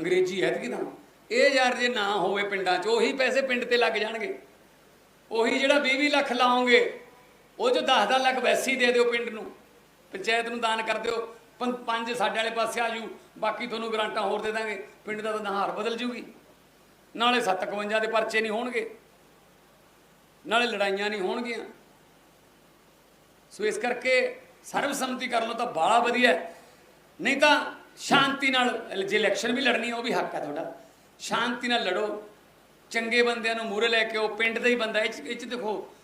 ਅੰਗਰੇਜ਼ੀ ਐਤਕੀ ਤਾਂ। ਇਹ ਯਾਰ ਜੇ ਨਾ ਹੋਵੇ ਪਿੰਡਾਂ 'ਚ, ਉਹੀ ਪੈਸੇ ਪਿੰਡ ਤੇ ਲੱਗ ਜਾਣਗੇ। ਉਹੀ ਜਿਹੜਾ 20 20 ਲੱਖ ਲਾਓਗੇ, ਉਹ ਜੋ 10 10 ਲੱਖ ਵੈਸੀ ਦੇ ਦਿਓ ਪਿੰਡ ਨੂੰ। ਪੰਚਾਇਤ ਨੂੰ ਦਾਨ ਕਰ ਦਿਓ। ਪੰ- ਪੰਜ ਸਾਡੇ ਵਾਲੇ ਪਾਸੇ ਆ ਜੂ ਬਾਕੀ ਤੁਹਾਨੂੰ ਗਰਾਂਟਾਂ ਹੋਰ ਦੇ ਦਾਂਗੇ। ਪਿੰਡ ਦਾ ਤਾਂ ਨਹਾਰ ਬਦਲ ਜੂਗੀ। ਨਾਲੇ 751 ਦੇ ਪਰਚੇ ਨਹੀਂ ਹੋਣਗੇ। ਨਾਲੇ ਲੜਾਈਆਂ ਨਹੀਂ ਹੋਣਗੀਆਂ। ਸੋ ਇਸ ਕਰਕੇ ਸਰਬਸੰਮਤੀ ਕਰ ਲਓ ਤਾਂ ਬਾਲਾ ਵਧੀਆ। ਨਹੀਂ ਤਾਂ ਸ਼ਾਂਤੀ ਨਾਲ, ਜੇ ਇਲੈਕਸ਼ਨ ਵੀ ਲੜਨੀ ਹੈ ਉਹ ਵੀ ਹੱਕ ਹੈ ਤੁਹਾਡਾ। ਸ਼ਾਂਤੀ ਨਾਲ ਲੜੋ। ਚੰਗੇ ਬੰਦਿਆਂ ਨੂੰ ਮੂਹਰੇ ਲੈ ਕੇ ਉਹ ਪਿੰਡ ਦਾ ਹੀ ਬੰਦਾ ਇਹ 'ਚ- ਇਹ ਚ ਦੇਖੋ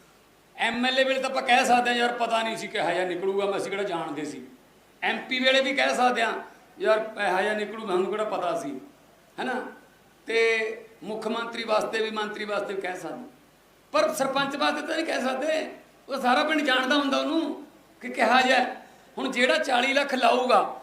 ਐਮਐਲਏ ਵੇਲੇ ਤਾਂ ਆਪਾਂ ਕਹਿ ਸਕਦੇ ਹਾਂ, ਯਾਰ ਪਤਾ ਨਹੀਂ ਸੀ ਕਿਹਾ ਜਿਹਾ ਨਿਕਲੂਗਾ। ਮੈਂ ਅਸੀਂ ਕਿਹੜਾ ਜਾਣਦੇ ਸੀ। ਐਮਪੀ ਵੇਲੇ ਵੀ ਕਹਿ ਸਕਦੇ ਹਾਂ, ਯਾਰ ਇਹੋ ਜਿਹਾ ਨਿਕਲੂ ਮੈਨੂੰ ਕਿਹੜਾ ਪਤਾ ਸੀ। ਹੈਨਾ? ਤੇ ਮੁੱਖ ਮੰਤਰੀ ਵਾਸਤੇ ਵੀ, ਮੰਤਰੀ ਵਾਸਤੇ ਵੀ ਕਹਿ ਸਕਦੇ। ਪਰ ਸਰਪੰਚ ਵਾਸਤੇ ਤਾਂ ਨਹੀਂ ਕਹਿ ਸਕਦੇ। ਉਹ ਸਾਰਾ ਪਿੰਡ ਜਾਣਦਾ ਹੁੰਦਾ ਉਹਨੂੰ ਕਿ ਕਿਹਾ ਜਾ ਹੁਣ ਜਿਹੜਾ 40 ਲੱਖ ਲਾਊਗਾ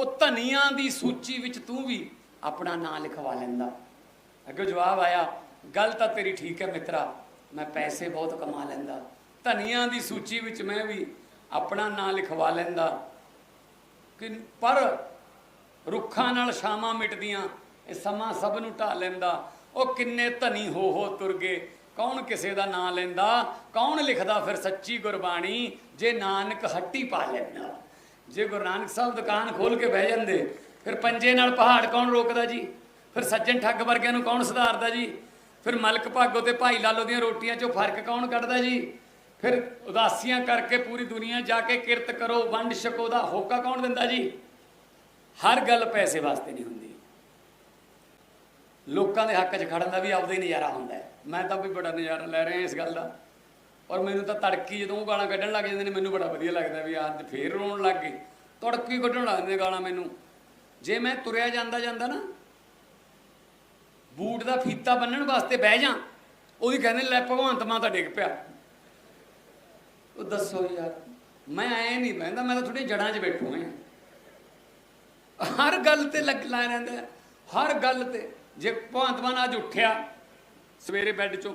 ਉਹ ਧਨੀਆਂ ਦੀ ਸੂਚੀ ਵਿੱਚ ਤੂੰ ਵੀ ਆਪਣਾ ਨਾਂ ਲਿਖਵਾ ਲੈਂਦਾ। ਅੱਗੇ ਜਵਾਬ ਆਇਆ, ਗੱਲ ਤਾਂ ਤੇਰੀ ਠੀਕ ਹੈ ਮਿੱਤਰਾ, ਮੈਂ ਪੈਸੇ ਬਹੁਤ ਕਮਾ ਲੈਂਦਾ। ਧਨੀਆਂ ਦੀ ਸੂਚੀ ਵਿੱਚ ਮੈਂ ਵੀ ਆਪਣਾ ਨਾਂ ਲਿਖਵਾ ਲੈਂਦਾ। ਕਿ ਪਰ ਰੁੱਖਾਂ ਨਾਲ ਛਾਵਾਂ ਮਿਟਦੀਆਂ, ਇਹ ਸਮਾਂ ਸਭ ਨੂੰ ਢਾ ਲੈਂਦਾ। ਉਹ ਕਿੰਨੇ ਧਨੀ ਹੋ ਹੋ ਤੁਰ ਗਏ, ਕੌਣ ਕਿਸੇ ਦਾ ਨਾਂ ਲੈਂਦਾ? ਕੌਣ ਲਿਖਦਾ ਫਿਰ ਸੱਚੀ ਗੁਰਬਾਣੀ? ਜੇ ਨਾਨਕ ਹੱਟੀ ਪਾ ਲੈਂਦਾ। ਜੇ ਗੁਰੂ ਨਾਨਕ ਸਾਹਿਬ ਦੁਕਾਨ ਖੋਲ ਕੇ ਬਹਿ ਜਾਂਦੇ, ਫਿਰ ਪੰਜੇ ਨਾਲ ਪਹਾੜ ਕੌਣ ਰੋਕਦਾ ਜੀ? ਫਿਰ ਸੱਜਣ ਠੱਗ ਵਰਗਿਆਂ ਨੂੰ ਕੌਣ ਸੁਧਾਰਦਾ ਜੀ? ਫਿਰ ਮਲਕ ਭਾਗੋ ਤੇ ਭਾਈ ਲਾਲੋ ਦੀਆਂ ਰੋਟੀਆਂ 'ਚੋਂ ਫ਼ਰਕ ਕੌਣ ਕੱਢਦਾ ਜੀ? ਫਿਰ ਉਦਾਸੀਆਂ ਕਰਕੇ ਪੂਰੀ ਦੁਨੀਆ ਜਾ ਕੇ ਕਿਰਤ ਕਰੋ, ਵੰਡ ਛਕੋ ਦਾ ਹੋਕਾ ਕੌਣ ਦਿੰਦਾ ਜੀ? ਹਰ ਗੱਲ ਪੈਸੇ ਵਾਸਤੇ ਨਹੀਂ ਹੁੰਦੀ। ਲੋਕਾਂ ਦੇ ਹੱਕ 'ਚ ਖੜਨ ਦਾ ਵੀ ਆਪਦਾ ਹੀ ਨਜ਼ਾਰਾ ਹੁੰਦਾ ਮੈਂ ਤਾਂ ਵੀ ਬੜਾ ਨਜ਼ਾਰਾ ਲੈ ਰਿਹਾ ਇਸ ਗੱਲ ਦਾ। ਔਰ ਮੈਨੂੰ ਤਾਂ ਤੜਕੀ ਜਦੋਂ ਉਹ ਗਾਲਾਂ ਕੱਢਣ ਲੱਗ ਜਾਂਦੇ ਨੇ, ਮੈਨੂੰ ਬੜਾ ਵਧੀਆ ਲੱਗਦਾ ਵੀ ਅੱਜ ਫੇਰ ਰੋਣ ਲੱਗ ਗਏ। ਤੜਕੀ ਕੱਢਣ ਲੱਗ ਜਾਂਦੇ ਗਾਲਾਂ ਮੈਨੂੰ। ਜੇ ਮੈਂ ਤੁਰਿਆ ਜਾਂਦਾ ਜਾਂਦਾ ਨਾ, ਬੂਟ ਦਾ ਫੀਤਾ ਬੰਨਣ ਵਾਸਤੇ ਬਹਿ ਜਾ ਉਹਦੀ ਕਹਿੰਦੇ ਲੈ ਭਗਵੰਤ ਮਾਂ ਤਾਂ ਡਿੱਗ ਪਿਆ। ਉਹ ਦੱਸੋ ਯਾਰ, ਮੈਂ ਐ ਨਹੀਂ ਬਹਿੰਦਾ, ਮੈਂ ਤਾਂ ਥੋੜੀ ਜੜਾਂ 'ਚ ਬੈਠੂ ਹਾਂ ਹਰ ਗੱਲ ਤੇ ਲੱਗ ਲਾ ਰਹਿੰਦਾ ਹੈ। ਹਰ ਗੱਲ ਤੇ। ਜੇ ਭਗਵੰਤ ਮਾਨ ਅੱਜ ਉੱਠਿਆ ਸਵੇਰੇ ਬੈੱਡ 'ਚੋਂ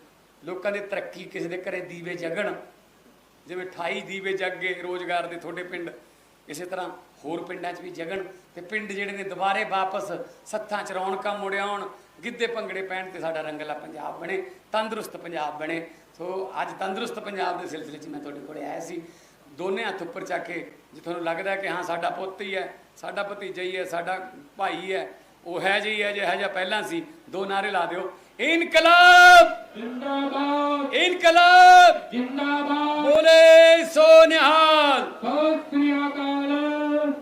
ਲੋਕਾਂ ਦੀ ਤਰੱਕੀ, ਕਿਸੇ ਦੇ ਘਰੇ ਦੀਵੇ ਜਗਣ, ਜਿਵੇਂ 28 ਦੀਵੇ ਜਗ ਗਏ ਰੋਜ਼ਗਾਰ ਦੇ ਤੁਹਾਡੇ ਪਿੰਡ, ਇਸੇ ਤਰ੍ਹਾਂ ਹੋਰ ਪਿੰਡਾਂ 'ਚ ਵੀ ਜਗਣ ਤੇ ਪਿੰਡ ਜਿਹੜੇ ਨੇ ਦੁਬਾਰੇ ਵਾਪਸ ਸੱਥਾਂ 'ਚ ਰੌਣਕਾਂ ਮੁੜ ਆਉਣ, ਗਿੱਧੇ ਭੰਗੜੇ ਪੈਣ ਤੇ ਸਾਡਾ ਰੰਗਲਾ ਪੰਜਾਬ ਬਣੇ, ਤੰਦਰੁਸਤ ਪੰਜਾਬ ਬਣੇ। ਸੋ ਅੱਜ ਤੰਦਰੁਸਤ ਪੰਜਾਬ ਦੇ ਸਿਲਸਿਲੇ 'ਚ ਮੈਂ ਤੁਹਾਡੇ ਕੋਲੇ ਆਇਆ ਸੀ। ਦੋਨੇ ਹੱਥ ਉੱਪਰ ਚੱਕ ਕੇ ਜੇ ਤੁਹਾਨੂੰ ਲੱਗਦਾ ਕਿ ਹਾਂ, ਸਾਡਾ ਪੁੱਤ ਹੀ ਹੈ, ਸਾਡਾ ਭਤੀਜਾ ਹੀ ਹੈ, ਸਾਡਾ ਭਾਈ ਹੈ, ਉਹ ਹੈ ਜਿਹੀ ਹੈ ਜਿਹੜਾ ਜਿਹਾ ਪਹਿਲਾਂ ਸੀ, ਦੋ ਨਾਰੇ ਲਾ ਦਿਓ। ਇਨਕਲਾਬ। ਜਿੰਦਾਬਾਦ। ਇਨਕਲਾਬ। ਜਿੰਦਾਬਾਦ। ਬੋਲੇ ਸੋ ਨਿਹਾਲ। ਸਤਿ ਸ੍ਰੀ ਅਕਾਲ।